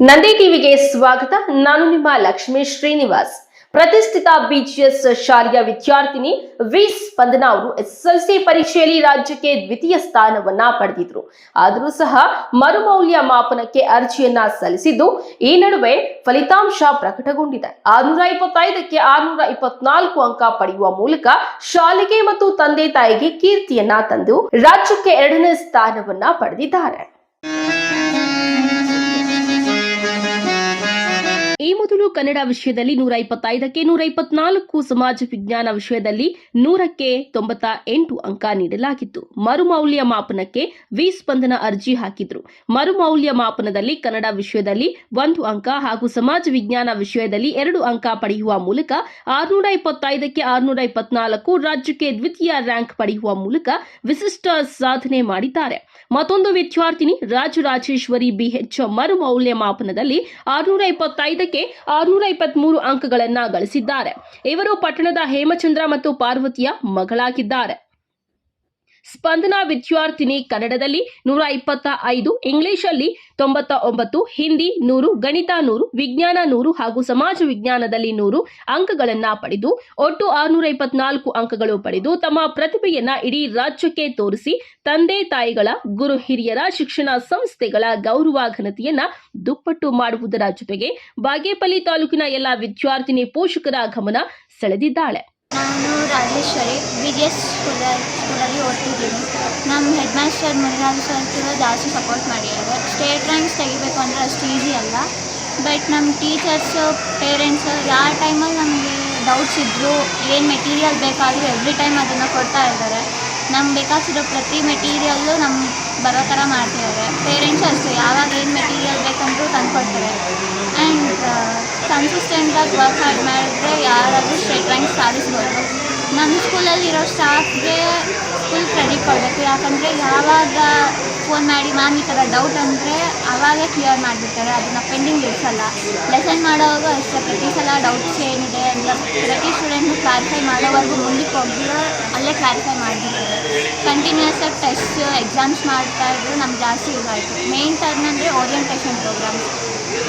ನಂದಿ ಟಿವಿಗೆ ಸ್ವಾಗತ. ನಾನು ನಿಮ್ಮ ಲಕ್ಷ್ಮೀ ಶ್ರೀನಿವಾಸ್. ಪ್ರತಿಷ್ಠಿತ ಬಿಜಿಎಸ್ ಶಾಲೆಯ ವಿದ್ಯಾರ್ಥಿನಿ ವಿ ಸ್ಪಂದನಾ ಅವರು ಎಸ್ಎಲ್ಸಿ ಪರೀಕ್ಷೆಯಲ್ಲಿ ರಾಜ್ಯಕ್ಕೆ ದ್ವಿತೀಯ ಸ್ಥಾನವನ್ನ ಪಡೆದಿದ್ರು. ಆದರೂ ಸಹ ಮರುಮೌಲ್ಯ ಮಾಪನಕ್ಕೆ ಅರ್ಜಿಯನ್ನ ಸಲ್ಲಿಸಿದ್ದು ಈ ನಡುವೆ ಫಲಿತಾಂಶ ಪ್ರಕಟಗೊಂಡಿದೆ. ಆರ್ನೂರ ಇಪ್ಪತ್ತೈದಕ್ಕೆ ಆರ್ನೂರ ಇಪ್ಪತ್ನಾಲ್ಕು ಅಂಕ ಪಡೆಯುವ ಮೂಲಕ ಶಾಲೆಗೆ ಮತ್ತು ತಂದೆ ತಾಯಿಗೆ ಕೀರ್ತಿಯನ್ನ ತಂದು ರಾಜ್ಯಕ್ಕೆ ಎರಡನೇ ಸ್ಥಾನವನ್ನ ಪಡೆದಿದ್ದಾರೆ. ಈ ಮೊದಲು ಕನ್ನಡ ವಿಷಯದಲ್ಲಿ ನೂರ ಇಪ್ಪತ್ತೈದಕ್ಕೆ ನೂರ ಇಪ್ಪತ್ನಾಲ್ಕು ಸಮಾಜ ವಿಜ್ಞಾನ ವಿಷಯದಲ್ಲಿ ನೂರಕ್ಕೆ ತೊಂಬತ್ತ ಎಂಟು ಅಂಕ ನೀಡಲಾಗಿತ್ತು. ಮರುಮೌಲ್ಯ ಮಾಪನಕ್ಕೆ ವಿ ಸ್ಪಂದನ ಅರ್ಜಿ ಹಾಕಿದ್ರು. ಮರುಮೌಲ್ಯ ಮಾಪನದಲ್ಲಿ ಕನ್ನಡ ವಿಷಯದಲ್ಲಿ ಒಂದು ಅಂಕ ಹಾಗೂ ಸಮಾಜ ವಿಜ್ಞಾನ ವಿಷಯದಲ್ಲಿ ಎರಡು ಅಂಕ ಪಡೆಯುವ ಮೂಲಕ ಆರುನೂರ ಇಪ್ಪತ್ತೈದಕ್ಕೆ ಆರುನೂರ ಇಪ್ಪತ್ನಾಲ್ಕು ರಾಜ್ಯಕ್ಕೆ ದ್ವಿತೀಯ ರ್ಯಾಂಕ್ ಪಡೆಯುವ ಮೂಲಕ ವಿಶಿಷ್ಟ ಸಾಧನೆ ಮಾಡಿದ್ದಾರೆ. ಮತ್ತೊಂದು ವಿದ್ಯಾರ್ಥಿನಿ ರಾಜರಾಜೇಶ್ವರಿ ಬಿಎಚ್ ಮರು ಮೌಲ್ಯಮಾಪನದಲ್ಲಿ ಆರುನೂರ ಇಪ್ಪತ್ತೈದಕ್ಕೆ ಆರುನೂರ ಇಪ್ಪತ್ಮೂರು ಅಂಕಗಳನ್ನು ಗಳಿಸಿದ್ದಾರೆ. ಇವರು ಪಟ್ಟಣದ ಹೇಮಚಂದ್ರ ಮತ್ತು ಪಾರ್ವತಿಯ ಮಗಳಾಗಿದ್ದಾರೆ. ಸ್ಪಂದನಾ ವಿದ್ಯಾರ್ಥಿನಿ ಕನ್ನಡದಲ್ಲಿ ನೂರ ಇಪ್ಪತ್ತ ಐದು, ಇಂಗ್ಲಿಷಲ್ಲಿ ತೊಂಬತ್ತ ಒಂಬತ್ತು, ಹಿಂದಿ ನೂರು, ಗಣಿತ ನೂರು, ವಿಜ್ಞಾನ ನೂರು ಹಾಗೂ ಸಮಾಜ ವಿಜ್ಞಾನದಲ್ಲಿ ನೂರು ಅಂಕಗಳನ್ನು ಪಡೆದು, ಒಟ್ಟು ಆರುನೂರ ಇಪ್ಪತ್ನಾಲ್ಕು ಅಂಕಗಳು ಪಡೆದು ತಮ್ಮ ಪ್ರತಿಭೆಯನ್ನ ಇಡೀ ರಾಜ್ಯಕ್ಕೆ ತೋರಿಸಿ ತಂದೆ ತಾಯಿಗಳ ಗುರು ಹಿರಿಯರ ಶಿಕ್ಷಣ ಸಂಸ್ಥೆಗಳ ಗೌರವ ಘನತೆಯನ್ನ ದುಪ್ಪಟ್ಟು ಮಾಡುವುದರ ಜೊತೆಗೆ ಬಾಗೇಪಲ್ಲಿ ತಾಲೂಕಿನ ಎಲ್ಲ ವಿದ್ಯಾರ್ಥಿನಿ ಪೋಷಕರ ಗಮನ ಸೆಳೆದಿದ್ದಾಳೆ. ನಾನು Rajeshwari B G S school ಸ್ಕೂಲಲ್ಲಿ ಓದ್ತಿದ್ದೀನಿ. ನಮ್ಮ ಹೆಡ್ ಮಾಸ್ಟರ್ ಮುನಿರಾಜು ಸರ್ ಕೂಡ ಜಾಸ್ತಿ ಸಪೋರ್ಟ್ ಮಾಡಿದ್ದಾರೆ. ಸ್ಟೇಟ್ ರ್ಯಾಂಕ್ಸ್ ತೆಗಿಬೇಕು ಅಂದರೆ ಅಷ್ಟು ಈಸಿ ಅಲ್ಲ. ಬಟ್ ನಮ್ಮ ಟೀಚರ್ಸು ಪೇರೆಂಟ್ಸು ಯಾವ ಟೈಮಲ್ಲಿ ನಮಗೆ ಡೌಟ್ಸ್ ಇದ್ದರೂ ಏನು ಮೆಟೀರಿಯಲ್ ಬೇಕಾದರೂ ಎವ್ರಿ ಟೈಮ್ ಅದನ್ನು ಕೊಡ್ತಾ ಇದ್ದಾರೆ. ನಮ್ಗೆ ಬೇಕಾಗಿರೋ ಪ್ರತಿ ಮೆಟೀರಿಯಲ್ಲು ನಮ್ಮ ಬರೋ ಥರ ಮಾಡ್ತಿದ್ದಾರೆ. ಪೇರೆಂಟ್ಸು ಅಷ್ಟೇ, ಯಾವಾಗ ಏನು ಮೆಟೀರಿಯಲ್ ಬೇಕಂದ್ರೂ ತಂದುಕೊಡ್ತಾರೆ. ಆ್ಯಂಡ್ ಕನ್ಸಿಸ್ಟೆಂಟಾಗಿ ವರ್ಕ್ ಹಾರ್ಡ್ ಮಾಡಿದ್ರೆ ಯಾರಾದರೂ ಸ್ಟೇಟ್ ರ್ಯಾಂಕ್ ಸಾಧಿಸ್ಬೋದು. ನಮ್ಮ ಸ್ಕೂಲಲ್ಲಿರೋ ಸ್ಟಾಫ್ಗೆ ಫುಲ್ ಕ್ರೆಡಿಟ್ ಕೊಡಬೇಕು. ಯಾಕಂದರೆ ಯಾವಾಗ ಫೋನ್ ಮಾಡಿ ಮ್ಯಾಮ್ ಈ ಥರ ಡೌಟ್ ಅಂದರೆ ಆವಾಗೇ ಕ್ಲಿಯರ್ ಮಾಡಿಬಿಡ್ತಾರೆ, ಅದನ್ನು ಪೆಂಡಿಂಗ್ ಇರಿಸಲ್ಲ ಲೆಸನ್ ಮಾಡೋವಾಗ ಅಷ್ಟೇ, ಪ್ರತಿ ಸಲ ಡೌಟ್ಸ್ ಏನಿದೆ ಅಂತ ಪ್ರತಿ ಸ್ಟೂಡೆಂಟ್ನು ಕ್ಲಾರಿಫೈ ಮಾಡೋವರೆಗೂ ಮುಂದಕ್ಕೆ ಹೋಗಿರೋ ಅಲ್ಲೇ ಕ್ಲಾರಿಫೈ ಮಾಡಿಬಿಡ್ತಾರೆ. ಕಂಟಿನ್ಯೂಸ್ ಆಗಿ ಟೆಸ್ಟ್ ಎಕ್ಸಾಮ್ಸ್ ಮಾಡ್ತಾ ಇದ್ರು ನಮ್ಗೆ ಜಾಸ್ತಿ ಯೂಸ್ ಆಯಿತು. ಮೇನ್ ಟರ್ನ್ ಅಂದರೆ ಓರಿಯೆಂಟೇಷನ್ ಪ್ರೋಗ್ರಾಮ್ಸ್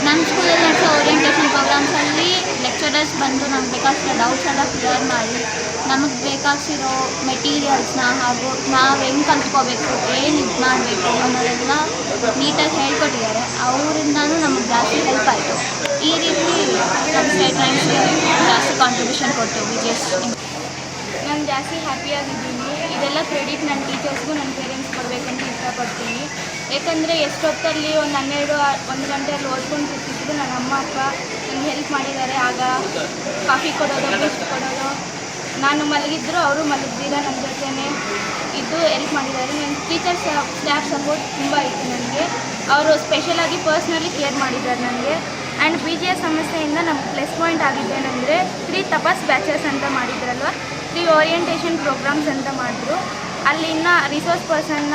ನಮ್ಮ ಸ್ಕೂಲಲ್ಲಿ ನಡೆಸೋ ಓರಿಯೆಂಟೇಷನ್ ಪ್ರೋಗ್ರಾಮ್ಸಲ್ಲಿ ಲೆಕ್ಚರರ್ಸ್ ಬಂದು ನಮ್ಗೆ ಬೇಕಾಗಿರೋ ಡೌಟ್ಸ್ ಎಲ್ಲ ಕ್ಲಿಯರ್ ಮಾಡಿ, ನಮಗೆ ಬೇಕಾಗಿರೋ ಮೆಟೀರಿಯಲ್ಸ್ನ ಹಾಗೂ ನಾವು ಹೆಂಗೆ ಕಲ್ತ್ಕೋಬೇಕು, ಏನು ಇದು ಮಾಡಬೇಕು ಅನ್ನೋದೆಲ್ಲ ನೀಟಾಗಿ ಹೇಳ್ಕೊಟ್ಟಿದ್ದಾರೆ. ಅವರಿಂದನೂ ನಮಗೆ ಜಾಸ್ತಿ ಹೆಲ್ಪ್ ಆಯಿತು. ಈ ರೀತಿ ನಮ್ಮ ಸ್ಟೇಟ್ ಲೈನ್ಸ್ಗೆ ಜಾಸ್ತಿ ಕಾಂಟ್ರಿಬ್ಯೂಷನ್ ಕೊಡ್ತೀವಿ ಬಿ ಜಿ ನಾನು ಜಾಸ್ತಿ ಹ್ಯಾಪಿಯಾಗಿದ್ದೀನಿ ಇದೆಲ್ಲ ಕ್ರೆಡಿಟ್ ನನ್ನ ಟೀಚರ್ಸ್ಗೂ ನನ್ನ ಪೇರೆಂಟ್ಸ್ ಕೊಡಬೇಕಂತ ಇಷ್ಟಪಡ್ತೀನಿ. ಯಾಕಂದರೆ ಎಷ್ಟೊತ್ತಲ್ಲಿ ಒಂದು ಹನ್ನೆರಡು, ಒಂದು ಗಂಟೆಯಲ್ಲಿ ಓದ್ಕೊಂಡು ಕೂತಿದ್ರು ನನ್ನ ಅಮ್ಮ ಅಪ್ಪ ನನಗೆ ಹೆಲ್ಪ್ ಮಾಡಿದ್ದಾರೆ. ಆಗ ಕಾಫಿ ಕೊಡೋದು ಬೂಸ್ಟ್ ಕೊಡೋದು. ನಾನು ಮಲಗಿದ್ರು ಅವರು ಮಲಗಿದ್ದೀರ ನನ್ನ ಜೊತೆನೇ. ಇದ್ದು ಹೆಲ್ಪ್ ಮಾಡಿದ್ದಾರೆ. ನನ್ನ ಟೀಚರ್ಸ್ ಸ್ಟಾಫ್ ಸಪೋರ್ಟ್ ತುಂಬ ಇತ್ತು ನನಗೆ. ಅವರು ಸ್ಪೆಷಲಾಗಿ ಪರ್ಸ್ನಲಿ ಕೇರ್ ಮಾಡಿದ್ದಾರೆ ನನಗೆ. ಆ್ಯಂಡ್ ಬಿ ಜಿ ಎಸ್ ಸಮಸ್ಯೆಯಿಂದ ನಮ್ಮ ಪ್ಲಸ್ ಪಾಯಿಂಟ್ ಆಗಿದ್ದೇನೆಂದರೆ ತ್ರೀ ತಪಸ್ ಬ್ಯಾಚಸ್ ಅಂತ ಮಾಡಿದ್ರಲ್ವ? ತ್ರೀ ಓರಿಯೆಂಟೇಷನ್ ಪ್ರೋಗ್ರಾಮ್ಸ್ ಅಂತ ಮಾಡಿದ್ರು. ಅಲ್ಲಿ ಇನ್ನು ರಿಸೋರ್ಸ್ ಪರ್ಸನ್ನ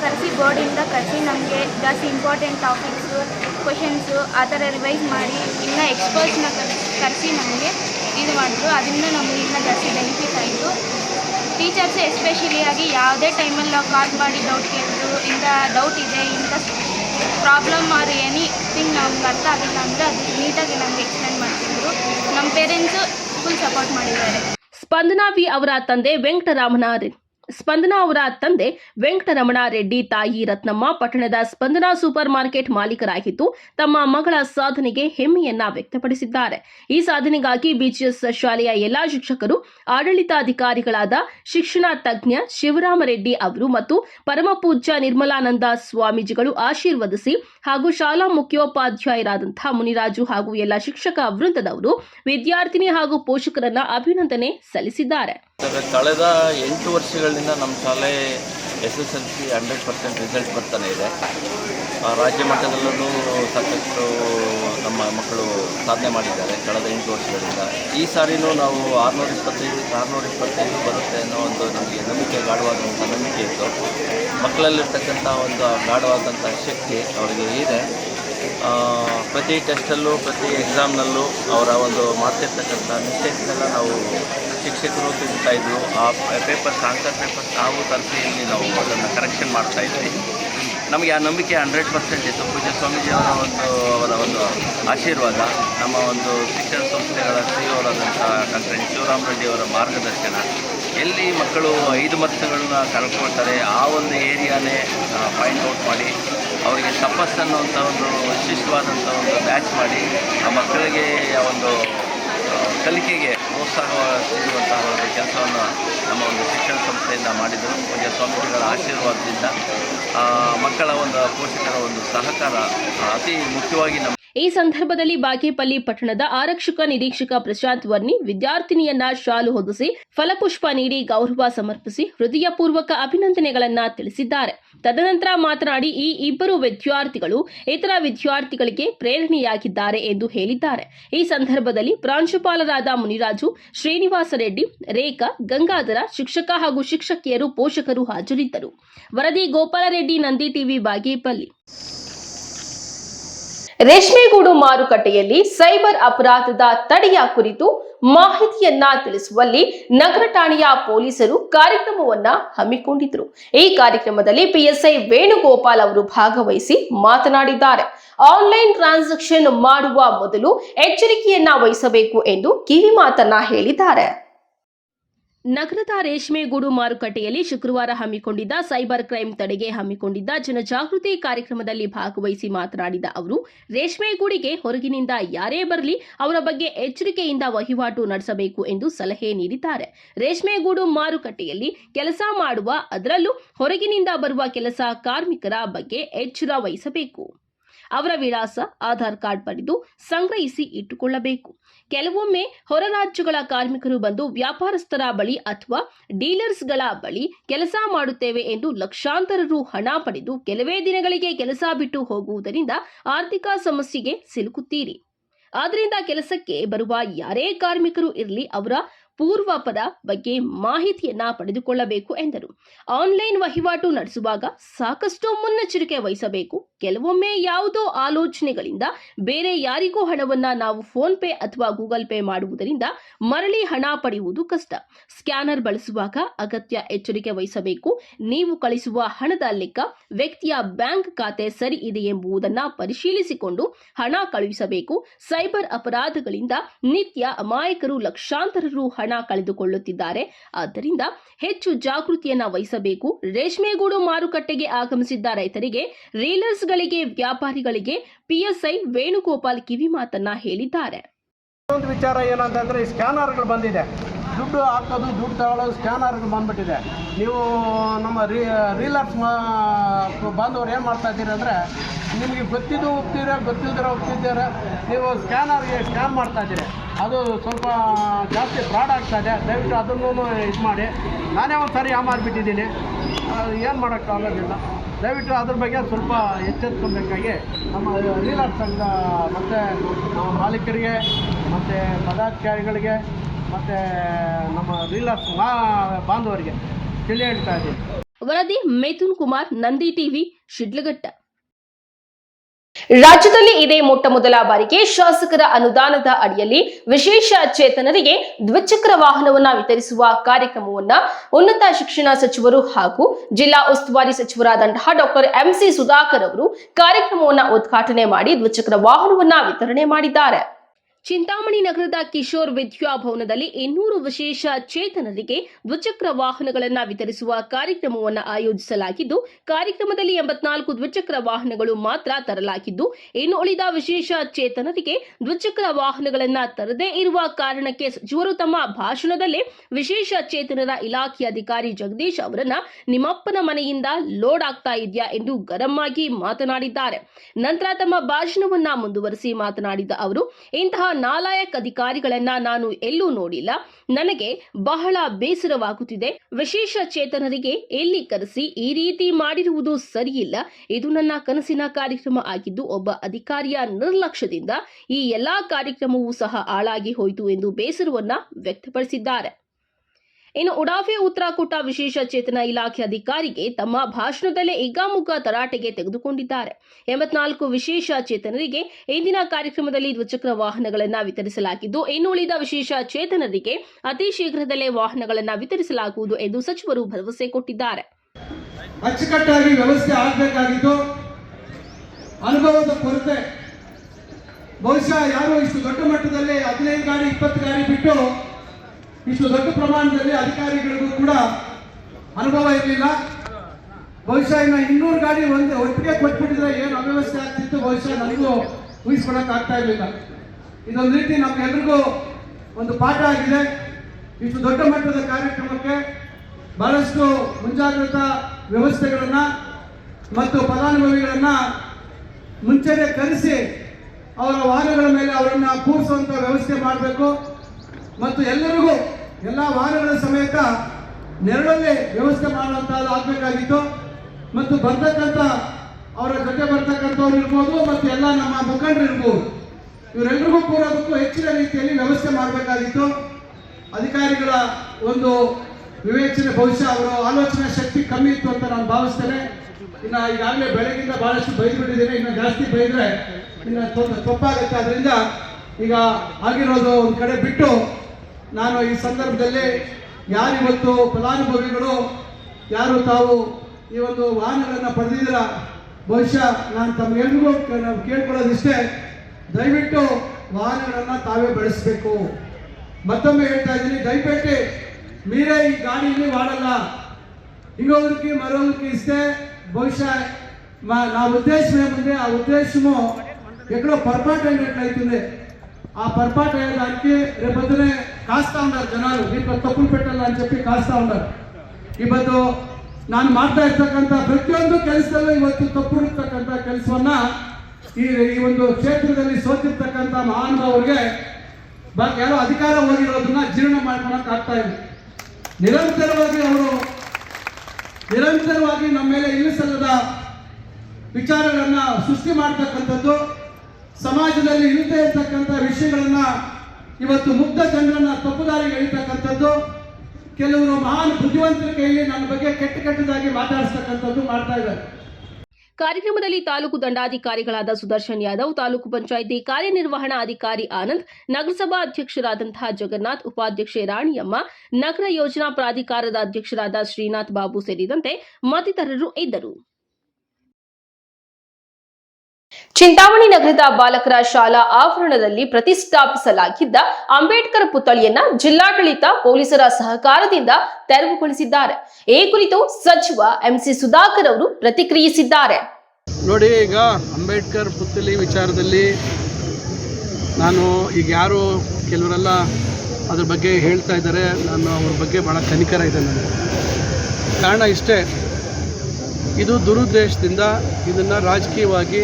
ಕರೆಸಿ ಬೋರ್ಡಿಂದ ಕರೆಸಿ ನಮಗೆ ಜಾಸ್ತಿ ಇಂಪಾರ್ಟೆಂಟ್ ಟಾಪಿಕ್ಸು ಕ್ವಶನ್ಸು ಆ ಥರ ರಿವೈಸ್ ಮಾಡಿ, ಇನ್ನು ಎಕ್ಸ್ಪರ್ಟ್ಸ್ನ ಕರೆಸಿ ನಮಗೆ ಇದು ಮಾಡಿದ್ರು. ಅದರಿಂದ ನಮಗೆ ಇನ್ನೂ ಜಾಸ್ತಿ ಬೆನಿಫಿಟ್ ಆಯಿತು. ಟೀಚರ್ಸ್ ಎಸ್ಪೆಷಲಿ ಆಗಿ ಯಾವುದೇ ಟೈಮಲ್ಲಿ ನಾವು ಕಾಲ್ ಮಾಡಿ ಡೌಟ್ ಕೇಳಿದ್ರು. ಇಂಥ ಡೌಟ್ ಇದೆ, ಇಂಥ ಪ್ರಾಬ್ಲಮ್ ಆರ್ ಎನಿಥಿಂಗ್ ನಮ್ಗೆ ಅರ್ಥ ಆಗಿಲ್ಲ ಅಂದರೆ ಅದು ನೀಟಾಗಿ ನಮಗೆ ಎಕ್ಸ್ಪ್ಲೇನ್ ಮಾಡ್ತಿದ್ರು ನಮ್ಮ ಪೇರೆಂಟ್ಸು ಫುಲ್ ಸಪೋರ್ಟ್ ಮಾಡಿದ್ದಾರೆ. ಸ್ಪಂದನಾ ವಿ ಅವರ ತಂದೆ ವೆಂಕಟರಾಮನ ರೆ- ಸ್ಪಂದನಾ ಅವರ ತಂದೆ ವೆಂಕಟರಮಣ ರೆಡ್ಡಿ ತಾಯಿ ರತ್ನಮ್ಮ ಪಟ್ಟಣದ ಸ್ಪಂದನಾ ಸೂಪರ್ ಮಾರ್ಕೆಟ್ ಮಾಲೀಕರಾಗಿದ್ದು, ತಮ್ಮ ಮಗಳ ಸಾಧನೆಗೆ ಹೆಮ್ಮೆಯನ್ನ ವ್ಯಕ್ತಪಡಿಸಿದ್ದಾರೆ. ಈ ಸಾಧನೆಗಾಗಿ ಬಿಜಿಎಸ್ ಶಾಲೆಯ ಎಲ್ಲಾ ಶಿಕ್ಷಕರು, ಆಡಳಿತಾಧಿಕಾರಿಗಳಾದ ಶಿಕ್ಷಣ ತಜ್ಞ ಶಿವರಾಮ ರೆಡ್ಡಿ ಅವರು ಮತ್ತು ಪರಮಪೂಜ್ಯ ನಿರ್ಮಲಾನಂದ ಸ್ವಾಮೀಜಿಗಳು ಆಶೀರ್ವದಿಸಿ ಹಾಗೂ ಶಾಲಾ ಮುಖ್ಯೋಪಾಧ್ಯಾಯರಾದಂತಹ ಮುನಿರಾಜು ಹಾಗೂ ಎಲ್ಲ ಶಿಕ್ಷಕ ವೃಂದದವರು ವಿದ್ಯಾರ್ಥಿನಿ ಹಾಗೂ ಪೋಷಕರನ್ನ ಅಭಿನಂದನೆ ಸಲ್ಲಿಸಿದ್ದಾರೆ. ಕಳೆದ ಎಂಟು ವರ್ಷಗಳಿಂದ ನಮ್ಮ ಶಾಲೆ S S L C hundred percent result ಬರ್ತಾನೆ ಇದೆ. ರಾಜ್ಯ ಮಟ್ಟದಲ್ಲೂ ಸಾಕಷ್ಟು ನಮ್ಮ ಮಕ್ಕಳು ಸಾಧನೆ ಮಾಡಿದ್ದಾರೆ ಕಳೆದ ಎಂಟು ವರ್ಷಗಳಿಂದ. ಈ ಸಾರಿನೂ ನಾವು ಆರುನೂರ ಇಪ್ಪತ್ತೈದು ಆರುನೂರ ಇಪ್ಪತ್ತೈದು ಬರುತ್ತೆ ಅನ್ನೋ ಒಂದು ನಮಗೆ ನಂಬಿಕೆ ಗಾಢವಾದಂಥ ನಂಬಿಕೆ ಇತ್ತು. ಮಕ್ಕಳಲ್ಲಿರ್ತಕ್ಕಂಥ ಒಂದು ಗಾಢವಾದಂಥ ಶಕ್ತಿ ಅವರಿಗೆ ಇದೆ. ಪ್ರತಿ ಟೆಸ್ಟಲ್ಲೂ, ಪ್ರತಿ ಎಕ್ಸಾಮ್ನಲ್ಲೂ ಅವರ ಒಂದು ಮಾಡ್ತಿರ್ತಕ್ಕಂಥ ಮಿಸ್ಟೇಕ್ಸ್ನೆಲ್ಲ ನಾವು ಶಿಕ್ಷಕರು ತಿಂತಾ ಇದ್ರು ಆ ಪೇಪರ್ಸ್ ಆನ್ಸರ್ ಪೇಪರ್ಸ್ ನಾವು ತರಿಸಿ ಇಲ್ಲಿ ನಾವು ಅದನ್ನು ಕರೆಕ್ಷನ್ ಮಾಡ್ತಾ ಇದ್ವಿ. ನಮಗೆ ಆ ನಂಬಿಕೆ ಹಂಡ್ರೆಡ್ ಪರ್ಸೆಂಟ್ ಇತ್ತು. ಪೂಜ್ಯ ಸ್ವಾಮೀಜಿಯವರ ಒಂದು, ಅವರ ಒಂದು ಆಶೀರ್ವಾದ, ನಮ್ಮ ಒಂದು ಶಿಕ್ಷಣ ಸಂಸ್ಥೆಗಳ ಸಿಇಒರಾದಂಥ ಡಾಕ್ಟರ್ ಎನ್ ಶಿವರಾಮ್ ರೆಡ್ಡಿ ಅವರ ಮಾರ್ಗದರ್ಶನ. ಎಲ್ಲಿ ಮಕ್ಕಳು ಐದು ಮತಗಳನ್ನ ಕಳ್ಕೊಳ್ತಾರೆ ಆ ಒಂದು ಏರಿಯಾನೇ ಫೈಂಡ್ ಔಟ್ ಮಾಡಿ ಅವರಿಗೆ ತಪಸ್ ಅನ್ನುವಂಥ ಒಂದು ವಿಶಿಷ್ಟವಾದಂಥ ಒಂದು ಬ್ಯಾಚ್ ಮಾಡಿ ಆ ಮಕ್ಕಳಿಗೆ ಒಂದು ಕಲಿಕೆಗೆ ಪ್ರೋತ್ಸಾಹ ಸಿಗುವಂತಹ ಒಂದು ಕೆಲಸವನ್ನು ನಮ್ಮ ಒಂದು ಶಿಕ್ಷಣ ಸಂಸ್ಥೆಯಿಂದ ಮಾಡಿದರು. ಪೂಜ್ಯ ಸ್ವಾಮೀಜಿಗಳ ಆಶೀರ್ವಾದದಿಂದ ಮಕ್ಕಳ ಒಂದು ಪೋಷಕರ ಒಂದು ಸಹಕಾರ ಅತಿ ಮುಖ್ಯವಾಗಿ ನಮ್ಮ ಈ ಸಂದರ್ಭದಲ್ಲಿ ಬಾಗೇಪಲ್ಲಿ ಪಟ್ಟಣದ ಆರಕ್ಷಕ ನಿರೀಕ್ಷಕ ಪ್ರಶಾಂತ್ ವರ್ನಿ ವಿದ್ಯಾರ್ಥಿನಿಯನ್ನ ಶಾಲು ಹೊದಿಸಿ ಫಲಪುಷ್ಪ ನೀಡಿ ಗೌರವ ಸಮರ್ಪಿಸಿ ಹೃದಯಪೂರ್ವಕ ಅಭಿನಂದನೆಗಳನ್ನ ತಿಳಿಸಿದ್ದಾರೆ. ತದನಂತರ ಮಾತನಾಡಿ ಈ ಇಬ್ಬರು ವಿದ್ಯಾರ್ಥಿಗಳು ಇತರ ವಿದ್ಯಾರ್ಥಿಗಳಿಗೆ ಪ್ರೇರಣೆಯಾಗಿದ್ದಾರೆ ಎಂದು ಹೇಳಿದ್ದಾರೆ. ಈ ಸಂದರ್ಭದಲ್ಲಿ ಪ್ರಾಂಶುಪಾಲರಾದ ಮುನಿರಾಜು, ಶ್ರೀನಿವಾಸ ರೆಡ್ಡಿ, ರೇಖಾ, ಗಂಗಾಧರ, ಶಿಕ್ಷಕ ಹಾಗೂ ಶಿಕ್ಷಕಿಯರು ಪೋಷಕರು ಹಾಜರಿದ್ದರು. ವರದಿ ಗೋಪಾಲರೆಡ್ಡಿ, ನಂದಿ ಟಿವಿ, ಬಾಗೇಪಲ್ಲಿ. ರೇಷ್ಮೆಗೂಡು ಮಾರುಕಟ್ಟೆಯಲ್ಲಿ ಸೈಬರ್ ಅಪರಾಧದ ತಡೆಯ ಕುರಿತು ಮಾಹಿತಿಯನ್ನ ತಿಳಿಸುವಲ್ಲಿ ನಗರ ಠಾಣೆಯ ಪೊಲೀಸರು ಕಾರ್ಯಕ್ರಮವನ್ನ ಹಮ್ಮಿಕೊಂಡಿದ್ರು. ಈ ಕಾರ್ಯಕ್ರಮದಲ್ಲಿ ಪಿಎಸ್ಐ ವೇಣುಗೋಪಾಲ್ ಅವರು ಭಾಗವಹಿಸಿ ಮಾತನಾಡಿದ್ದಾರೆ. ಆನ್ಲೈನ್ ಟ್ರಾನ್ಸಾಕ್ಷನ್ ಮಾಡುವ ಮೊದಲು ಎಚ್ಚರಿಕೆಯನ್ನ ವಹಿಸಬೇಕು ಎಂದು ಕಿವಿ ಮಾತನ್ನ ಹೇಳಿದ್ದಾರೆ. ನಗರದ ರೇಷ್ಮೆಗೂಡು ಮಾರುಕಟ್ಟೆಯಲ್ಲಿ ಶುಕ್ರವಾರ ಹಮ್ಮಿಕೊಂಡಿದ್ದ ಸೈಬರ್ ಕ್ರೈಂ ತಡೆಗೆ ಹಮ್ಮಿಕೊಂಡಿದ್ದ ಜನಜಾಗೃತಿ ಕಾರ್ಯಕ್ರಮದಲ್ಲಿ ಭಾಗವಹಿಸಿ ಮಾತನಾಡಿದ ಅವರು ರೇಷ್ಮೆಗೂಡಿಗೆ ಹೊರಗಿನಿಂದ ಯಾರೇ ಬರಲಿ ಅವರ ಬಗ್ಗೆ ಎಚ್ಚರಿಕೆಯಿಂದ ವಹಿವಾಟು ನಡೆಸಬೇಕು ಎಂದು ಸಲಹೆ ನೀಡಿದ್ದಾರೆ. ರೇಷ್ಮೆಗೂಡು ಮಾರುಕಟ್ಟೆಯಲ್ಲಿ ಕೆಲಸ ಮಾಡುವ ಅದರಲ್ಲೂ ಹೊರಗಿನಿಂದ ಬರುವ ಕೆಲಸ ಕಾರ್ಮಿಕರ ಬಗ್ಗೆ ಎಚ್ಚರ ವಹಿಸಬೇಕು. ಅವರ ವಿಳಾಸ, ಆಧಾರ್ ಕಾರ್ಡ್ ಪಡೆದು ಸಂಗ್ರಹಿಸಿ ಇಟ್ಟುಕೊಳ್ಳಬೇಕು. ಕೆಲವೊಮ್ಮೆ ಹೊರ ರಾಜ್ಯಗಳ ಕಾರ್ಮಿಕರು ಬಂದು ವ್ಯಾಪಾರಸ್ಥರ ಬಳಿ ಅಥವಾ ಡೀಲರ್ಸ್ಗಳ ಬಳಿ ಕೆಲಸ ಮಾಡುತ್ತೇವೆ ಎಂದು ಲಕ್ಷಾಂತರ ರು ಹಣ ಪಡೆದು ಕೆಲವೇ ದಿನಗಳಿಗೆ ಕೆಲಸ ಬಿಟ್ಟು ಹೋಗುವುದರಿಂದ ಆರ್ಥಿಕ ಸಮಸ್ಯೆಗೆ ಸಿಲುಕುತ್ತೀರಿ. ಆದ್ದರಿಂದ ಕೆಲಸಕ್ಕೆ ಬರುವ ಯಾರೇ ಕಾರ್ಮಿಕರು ಇರಲಿ, ಅವರ ಪೂರ್ವಾಪರ ಬಗ್ಗೆ ಮಾಹಿತಿಯನ್ನ ಪಡೆದುಕೊಳ್ಳಬೇಕು ಎಂದರು. ಆನ್ಲೈನ್ ವಹಿವಾಟು ನಡೆಸುವಾಗ ಸಾಕಷ್ಟು ಮುನ್ನೆಚ್ಚರಿಕೆ ವಹಿಸಬೇಕು. ಕೆಲವೊಮ್ಮೆ ಯಾವುದೋ ಆಲೋಚನೆಗಳಿಂದ ಬೇರೆ ಯಾರಿಗೂ ಹಣವನ್ನ ನಾವು ಫೋನ್ ಪೇ ಅಥವಾ ಗೂಗಲ್ ಪೇ ಮಾಡುವುದರಿಂದ ಮರಳಿ ಹಣ ಪಡೆಯುವುದು ಕಷ್ಟ. ಸ್ಕ್ಯಾನರ್ ಬಳಸುವಾಗ ಅಗತ್ಯ ಎಚ್ಚರಿಕೆ ವಹಿಸಬೇಕು. ನೀವು ಕಳಿಸುವ ಹಣದ ಲೆಕ್ಕ ವ್ಯಕ್ತಿಯ ಬ್ಯಾಂಕ್ ಖಾತೆ ಸರಿ ಇದೆ ಎಂಬುದನ್ನು ಪರಿಶೀಲಿಸಿಕೊಂಡು ಹಣ ಕಳುಹಿಸಬೇಕು. ಸೈಬರ್ ಅಪರಾಧಗಳಿಂದ ನಿತ್ಯ ಅಮಾಯಕರು ಲಕ್ಷಾಂತರ ರು ಕಳೆದುಕೊಳ್ಳುತ್ತಿದ್ದಾರೆ. ಆದ್ದರಿಂದ ಹೆಚ್ಚು ಜಾಗೃತಿಯನ್ನ ವಹಿಸಬೇಕು. ರೇಷ್ಮೆಗೂಡು ಮಾರುಕಟ್ಟೆಗೆ ಆಗಮಿಸಿದ್ದ ರೈತರಿಗೆ ರೀಲರ್ಸ್ಗಳಿಗೆ, ವ್ಯಾಪಾರಿಗಳಿಗೆ ಪಿಎಸ್ಐ ವೇಣುಗೋಪಾಲ್ ಕಿವಿಮಾತನ್ನ ಹೇಳಿದ್ದಾರೆ. ವಿಚಾರ ಏನಂತಂದ್ರೆ ಸ್ಕ್ಯಾನರ್ಗಳು ಬಂದಿದೆ. ದುಡ್ಡು ಹಾಕೋದು, ದುಡ್ಡು ತಗೊಳ್ಳೋದು ಸ್ಕ್ಯಾನರ್ ಬಂದ್ಬಿಟ್ಟಿದೆ. ನೀವು ನಮ್ಮ ರೀ ರೀಲರ್ಸ್ ಬಾಂಧವರು ಏನು ಮಾಡ್ತಾ ಇದ್ದೀರಿ ಅಂದರೆ, ನಿಮಗೆ ಗೊತ್ತಿದ್ದು ಹೋಗ್ತೀರ ಗೊತ್ತಿಲ್ದಿರೋ ಹೋಗ್ತಿದ್ದೀರ ನೀವು ಸ್ಕ್ಯಾನರ್ಗೆ ಸ್ಕ್ಯಾನ್ ಮಾಡ್ತಾ ಇದ್ದೀರಿ. ಅದು ಸ್ವಲ್ಪ ಜಾಸ್ತಿ ಫ್ರಾಡ್ ಆಗ್ತಾ ಇದೆ. ದಯವಿಟ್ಟು ಅದನ್ನು ಇದು ಮಾಡಿ. ನಾನೇ ಒಂದು ಸಾರಿ ಯಾಮಾರ್ಬಿಟ್ಟಿದ್ದೀನಿ ಏನು ಮಾಡೋಕ್ಕಾಗೋದಿಲ್ಲ ದಯವಿಟ್ಟು ಅದ್ರ ಬಗ್ಗೆ ಸ್ವಲ್ಪ ಎಚ್ಚೆತ್ಕೊಬೇಕಾಗಿ ನಮ್ಮ ರೀಲರ್ಸ್ ಸಂಘ, ಮತ್ತು ಮಾಲೀಕರಿಗೆ, ಮತ್ತು ಪದಾಧಿಕಾರಿಗಳಿಗೆ ಮತ್ತು ನಮ್ಮ ರೀಲರ್ಸ್ ಮಾ ಬಾಂಧವರಿಗೆ ತಿಳಿ ಹೇಳ್ತಾ ಇದ್ದೀನಿ. ವರದಿ ಮೈಥುನ್ ಕುಮಾರ್ ನಂದಿ ಟಿವಿ ಶಿಡ್ಲಘಟ್ಟ. ರಾಜ್ಯದಲ್ಲಿ ಇದೇ ಮೊಟ್ಟ ಮೊದಲ ಬಾರಿಗೆ ಶಾಸಕರ ಅನುದಾನದ ಅಡಿಯಲ್ಲಿ ವಿಶೇಷ ಚೇತನರಿಗೆ ದ್ವಿಚಕ್ರ ವಾಹನವನ್ನ ವಿತರಿಸುವ ಕಾರ್ಯಕ್ರಮವನ್ನ ಉನ್ನತ ಶಿಕ್ಷಣ ಸಚಿವರು ಹಾಗೂ ಜಿಲ್ಲಾ ಉಸ್ತುವಾರಿ ಸಚಿವರಾದಂತಹ ಡಾಕ್ಟರ್ ಎಂಸಿ ಸುಧಾಕರ್ ಅವರು ಕಾರ್ಯಕ್ರಮವನ್ನ ಉದ್ಘಾಟನೆ ಮಾಡಿ ದ್ವಿಚಕ್ರ ವಾಹನವನ್ನ ವಿತರಣೆ ಮಾಡಿದ್ದಾರೆ. ಚಿಂತಾಮಣಿ ನಗರದ ಕಿಶೋರ್ ವಿದ್ಯಾಭವನದಲ್ಲಿ ಇನ್ನೂರು ವಿಶೇಷ ಚೇತನರಿಗೆ ದ್ವಿಚಕ್ರ ವಾಹನಗಳನ್ನು ವಿತರಿಸುವ ಕಾರ್ಯಕ್ರಮವನ್ನು ಆಯೋಜಿಸಲಾಗಿದ್ದು, ಕಾರ್ಯಕ್ರಮದಲ್ಲಿ ಎಂಬತ್ನಾಲ್ಕು ದ್ವಿಚಕ್ರ ವಾಹನಗಳು ಮಾತ್ರ ತರಲಾಗಿದ್ದು, ಇನ್ನು ಉಳಿದ ವಿಶೇಷ ಚೇತನರಿಗೆ ದ್ವಿಚಕ್ರ ವಾಹನಗಳನ್ನು ತರದೇ ಇರುವ ಕಾರಣಕ್ಕೆ ಸಚಿವರು ತಮ್ಮ ಭಾಷಣದಲ್ಲೇ ವಿಶೇಷ ಚೇತನರ ಇಲಾಖೆ ಅಧಿಕಾರಿ ಜಗದೀಶ್ ಅವರನ್ನ ನಿಮ್ಮಪ್ಪನ ಮನೆಯಿಂದ ಲೋಡ್ ಆಗ್ತಾ ಇದೆಯಾ ಎಂದು ಗರಂ ಆಗಿ ಮಾತನಾಡಿದ್ದಾರೆ. ನಂತರ ತಮ್ಮ ಭಾಷಣವನ್ನ ಮುಂದುವರಿಸಿ ಮಾತನಾಡಿದ ಅವರು, ಇಂತಹ ನಾಲಾಯಕ್ ಅಧಿಕಾರಿಗಳನ್ನ ನಾನು ಎಲ್ಲೂ ನೋಡಿಲ್ಲ. ನನಗೆ ಬಹಳ ಬೇಸರವಾಗುತ್ತಿದೆ. ವಿಶೇಷ ಚೇತನರಿಗೆ ಎಲ್ಲಿ ಕರೆಸಿ ಈ ರೀತಿ ಮಾಡಿರುವುದು ಸರಿಯಿಲ್ಲ. ಇದು ನನ್ನ ಕನಸಿನ ಕಾರ್ಯಕ್ರಮ ಆಗಿದ್ದು ಒಬ್ಬ ಅಧಿಕಾರಿಯ ನಿರ್ಲಕ್ಷ್ಯದಿಂದ ಈ ಎಲ್ಲಾ ಕಾರ್ಯಕ್ರಮವೂ ಸಹ ಹಾಳಾಗಿ ಹೋಯಿತು ಎಂದು ಬೇಸರವನ್ನ ವ್ಯಕ್ತಪಡಿಸಿದ್ದಾರೆ. ಇನ್ನು ಉಡಾಫೆ ಉತ್ತರಾಕೂಟ ವಿಶೇಷ ಚೇತನ ಇಲಾಖೆ ಅಧಿಕಾರಿಗೆ ತಮ್ಮ ಭಾಷಣದಲ್ಲೇ ಹಿಗ್ಗಾಮುಗ್ಗಾ ತರಾಟೆಗೆ ತೆಗೆದುಕೊಂಡಿದ್ದಾರೆ. ಎಂಬತ್ನಾಲ್ಕು ವಿಶೇಷ ಚೇತನರಿಗೆ ಇಂದಿನ ಕಾರ್ಯಕ್ರಮದಲ್ಲಿ ದ್ವಿಚಕ್ರ ವಾಹನಗಳನ್ನು ವಿತರಿಸಲಾಗಿದ್ದು, ಇನ್ನು ಉಳಿದ ವಿಶೇಷ ಚೇತನರಿಗೆ ಅತಿ ಶೀಘ್ರದಲ್ಲೇ ವಾಹನಗಳನ್ನು ವಿತರಿಸಲಾಗುವುದು ಎಂದು ಸಚಿವರು ಭರವಸೆ ಕೊಟ್ಟಿದ್ದಾರೆ. ಅಚ್ಚುಕಟ್ಟಾಗಿ ವ್ಯವಸ್ಥೆ ಆಗಬೇಕಾಗಿದ್ದು, ಅನುಭವದ ಕೊರತೆ. ಬಹುಶಃ ಯಾರು ಇಷ್ಟು ದೊಡ್ಡ ಮಟ್ಟದಲ್ಲಿ ಹದಿನೈದು ಗಾಡಿ, ಇಪ್ಪತ್ತು ಗಾಡಿ ಬಿಟ್ಟು ಇಷ್ಟು ದೊಡ್ಡ ಪ್ರಮಾಣದಲ್ಲಿ ಅಧಿಕಾರಿಗಳಿಗೂ ಕೂಡ ಅನುಭವ ಇರಲಿಲ್ಲ. ಬಹುಶಃ ಇನ್ನು ಇನ್ನೂರು ಗಾಡಿ ಒಂದು ಒಟ್ಟಿಗೆ ಕೊಟ್ಬಿಟ್ಟಿದ್ರೆ ಏನು ಅವ್ಯವಸ್ಥೆ ಆಗ್ತಿತ್ತು, ಬಹುಶಃ ನನಗೂ ಊಹಿಸ್ಕೊಳಕ್ ಆಗ್ತಾ ಇರಲಿಲ್ಲ. ಇದೊಂದು ರೀತಿ ನಮ್ಗೆಲ್ರಿಗೂ ಒಂದು ಪಾಠ ಆಗಿದೆ. ಇಷ್ಟು ದೊಡ್ಡ ಮಟ್ಟದ ಕಾರ್ಯಕ್ರಮಕ್ಕೆ ಬಹಳಷ್ಟು ಮುಂಜಾಗ್ರತಾ ವ್ಯವಸ್ಥೆಗಳನ್ನು ಮತ್ತು ಫಲಾನುಭವಿಗಳನ್ನು ಮುಂಚೆನೆ ಕರೆಸಿ ಅವರ ವಾಹನಗಳ ಮೇಲೆ ಅವರನ್ನು ಕೂರಿಸುವಂಥ ವ್ಯವಸ್ಥೆ ಮಾಡಬೇಕು. ಮತ್ತು ಎಲ್ಲರಿಗೂ ಎಲ್ಲ ವಾಹನಗಳ ಸಮೇತ ನೆರಳಲ್ಲಿ ವ್ಯವಸ್ಥೆ ಮಾಡುವಂಥದ್ದು ಆಗಬೇಕಾಗಿತ್ತು. ಮತ್ತು ಬರ್ತಕ್ಕಂಥ ಅವರ ಜೊತೆ ಬರ್ತಕ್ಕಂಥವ್ರು ಇರ್ಬೋದು, ಮತ್ತು ಎಲ್ಲ ನಮ್ಮ ಮುಖಂಡರು ಇರ್ಬೋದು. ಇವರೆಲ್ಲರಿಗೂ ಕೂಡ ಹೆಚ್ಚಿನ ರೀತಿಯಲ್ಲಿ ವ್ಯವಸ್ಥೆ ಮಾಡಬೇಕಾಗಿತ್ತು. ಅಧಿಕಾರಿಗಳ ಒಂದು ವಿವೇಚನೆ, ಬಹುಶಃ ಅವರ ಆಲೋಚನಾ ಶಕ್ತಿ ಕಮ್ಮಿ ಇತ್ತು ಅಂತ ನಾನು ಭಾವಿಸ್ತೇನೆ. ಇನ್ನು ಈಗಾಗಲೇ ಬೆಳಗಿಂದ ಬಹಳಷ್ಟು ಬೈದ್ಬಿಟ್ಟಿದ್ದೀನಿ. ಇನ್ನು ಜಾಸ್ತಿ ಬೈದ್ರೆ ಇನ್ನು ತಪ್ಪಾಗುತ್ತೆ. ಅದರಿಂದ ಈಗ ಆಗಿರೋದು ಒಂದು ಕಡೆ ಬಿಟ್ಟು ನಾನು ಈ ಸಂದರ್ಭದಲ್ಲಿ ಯಾರಿವತ್ತು ಫಲಾನುಭವಿಗಳು ಯಾರು ತಾವು ಈ ಒಂದು ವಾಹನಗಳನ್ನು ಪಡೆದಿದ್ದೀರ ಬಹುಶಃ ನಾನು ತಮ್ಗೆಲ್ರಿಗೂ ಕ- ನಾವು ಕೇಳ್ಕೊಳ್ಳೋದಿಷ್ಟೇ ದಯವಿಟ್ಟು ವಾಹನಗಳನ್ನು ತಾವೇ ಬಳಸಬೇಕು ಮತ್ತೊಮ್ಮೆ ಹೇಳ್ತಾ ಇದ್ದೀನಿ ದಯವಿಟ್ಟು మీరే ఈ గాడిని వాడాలా ఇంకొకరికి మరొకరికి ఇస్తే బహుశా మా నా ఉద్దేశం ఏముంది ఆ ఉద్దేశము ఎక్కడో పొరపాటు అయినట్లయితుంది ఆ పొరపాటు అయ్యేదానికి రేపొద్దునే కాస్తా ఉన్నారు జనాలు దీంట్లో తప్పులు పెట్టాలని చెప్పి కాస్తా ఉన్నారు ಇವತ್ತು ನಾನು ಮಾಡ್ತಾ ಇರ್ತಕ್ಕಂಥ ಪ್ರತಿಯೊಂದು ಕೆಲಸದಲ್ಲೂ ಇವತ್ತು ತಪ್ಪು ಇರ್ತಕ್ಕಂಥ ಕೆಲಸವನ್ನ ಈ ಈ ಒಂದು ಕ್ಷೇತ್ರದಲ್ಲಿ ಸೋತಿರ್ತಕ್ಕಂಥ ಮಹಾನುಭಾವರಿಗೆ ಬ- ಯಾರೋ ಅಧಿಕಾರ ಹೋಗಿರೋದನ್ನ ಜೀರ್ಣ ಮಾಡ್ಕೊಳಕ್ ಆಗ್ತಾ ಇದೆ ನಿರಂತರವಾಗಿ ಅವರು ನಿರಂತರವಾಗಿ ನಮ್ಮ ಮೇಲೆ ಇಳಿಸಲ್ಲದ ವಿಚಾರಗಳನ್ನ ಸೃಷ್ಟಿ ಮಾಡ್ತಕ್ಕಂಥದ್ದು ಸಮಾಜದಲ್ಲಿ ಇಲ್ಲದೆ ಇರ್ತಕ್ಕಂಥ ವಿಷಯಗಳನ್ನ ಇವತ್ತು ಮುಗ್ಧ ಜನರನ್ನ ತಪ್ಪುದಾರಿಗೆ ಎಳಿತಕ್ಕಂಥದ್ದು, ಕೆಲವರು ಮಹಾನ್ ಬುದ್ಧಿವಂತರ ಕೈಯಲ್ಲಿ ನನ್ನ ಬಗ್ಗೆ ಕೆಟ್ಟ ಕೆಟ್ಟದಾಗಿ ಮಾತಾಡಿಸ್ತಕ್ಕಂಥದ್ದು ಮಾಡ್ತಾ ಇದ್ದಾರೆ. ಕಾರ್ಯಕ್ರಮದಲ್ಲಿ ತಾಲೂಕು ದಂಡಾಧಿಕಾರಿಗಳಾದ ಸುದರ್ಶನ್ ಯಾದವ್, ತಾಲೂಕು ಪಂಚಾಯಿತಿ ಕಾರ್ಯನಿರ್ವಹಣಾ ಅಧಿಕಾರಿ ಆನಂದ್, ನಗರಸಭಾ ಅಧ್ಯಕ್ಷರಾದಂತಹ ಜಗನ್ನಾಥ್, ಉಪಾಧ್ಯಕ್ಷೆ ರಾಣಿಯಮ್ಮ, ನಗರ ಯೋಜನಾ ಪ್ರಾಧಿಕಾರದ ಅಧ್ಯಕ್ಷರಾದ ಶ್ರೀನಾಥ್ ಬಾಬು ಸೇರಿದಂತೆ ಮತ್ತಿತರರು ಇದ್ದರು. ಚಿಂತಾಮಣಿ ನಗರದ ಬಾಲಕರ ಶಾಲಾ ಆವರಣದಲ್ಲಿ ಪ್ರತಿಷ್ಠಾಪಿಸಲಾಗಿದ್ದ ಅಂಬೇಡ್ಕರ್ ಪುತ್ಥಳಿಯನ್ನ ಜಿಲ್ಲಾಡಳಿತ ಪೊಲೀಸರ ಸಹಕಾರದಿಂದ ತೆರವುಗೊಳಿಸಿದ್ದಾರೆ. ಈ ಕುರಿತು ಸಚಿವ ಎಂಸಿ ಸುಧಾಕರ್ ಅವರು ಪ್ರತಿಕ್ರಿಯಿಸಿದ್ದಾರೆ. ನೋಡಿ, ಈಗ ಅಂಬೇಡ್ಕರ್ ಪುತ್ಥಳಿ ವಿಚಾರದಲ್ಲಿ ನಾನು ಈಗ ಯಾರು ಕೆಲವರೆಲ್ಲ ಅದ್ರ ಬಗ್ಗೆ ಹೇಳ್ತಾ ಇದ್ದಾರೆ. ನಾನು ಅವ್ರ ಬಗ್ಗೆ ಭಾಳ ಕನಿಕರ ಇದೆ ನನಗೆ. ಕಾರಣ ಇಷ್ಟೇ. ಇದು ದುರುದ್ದೇಶದಿಂದ ಇದನ್ನು ರಾಜಕೀಯವಾಗಿ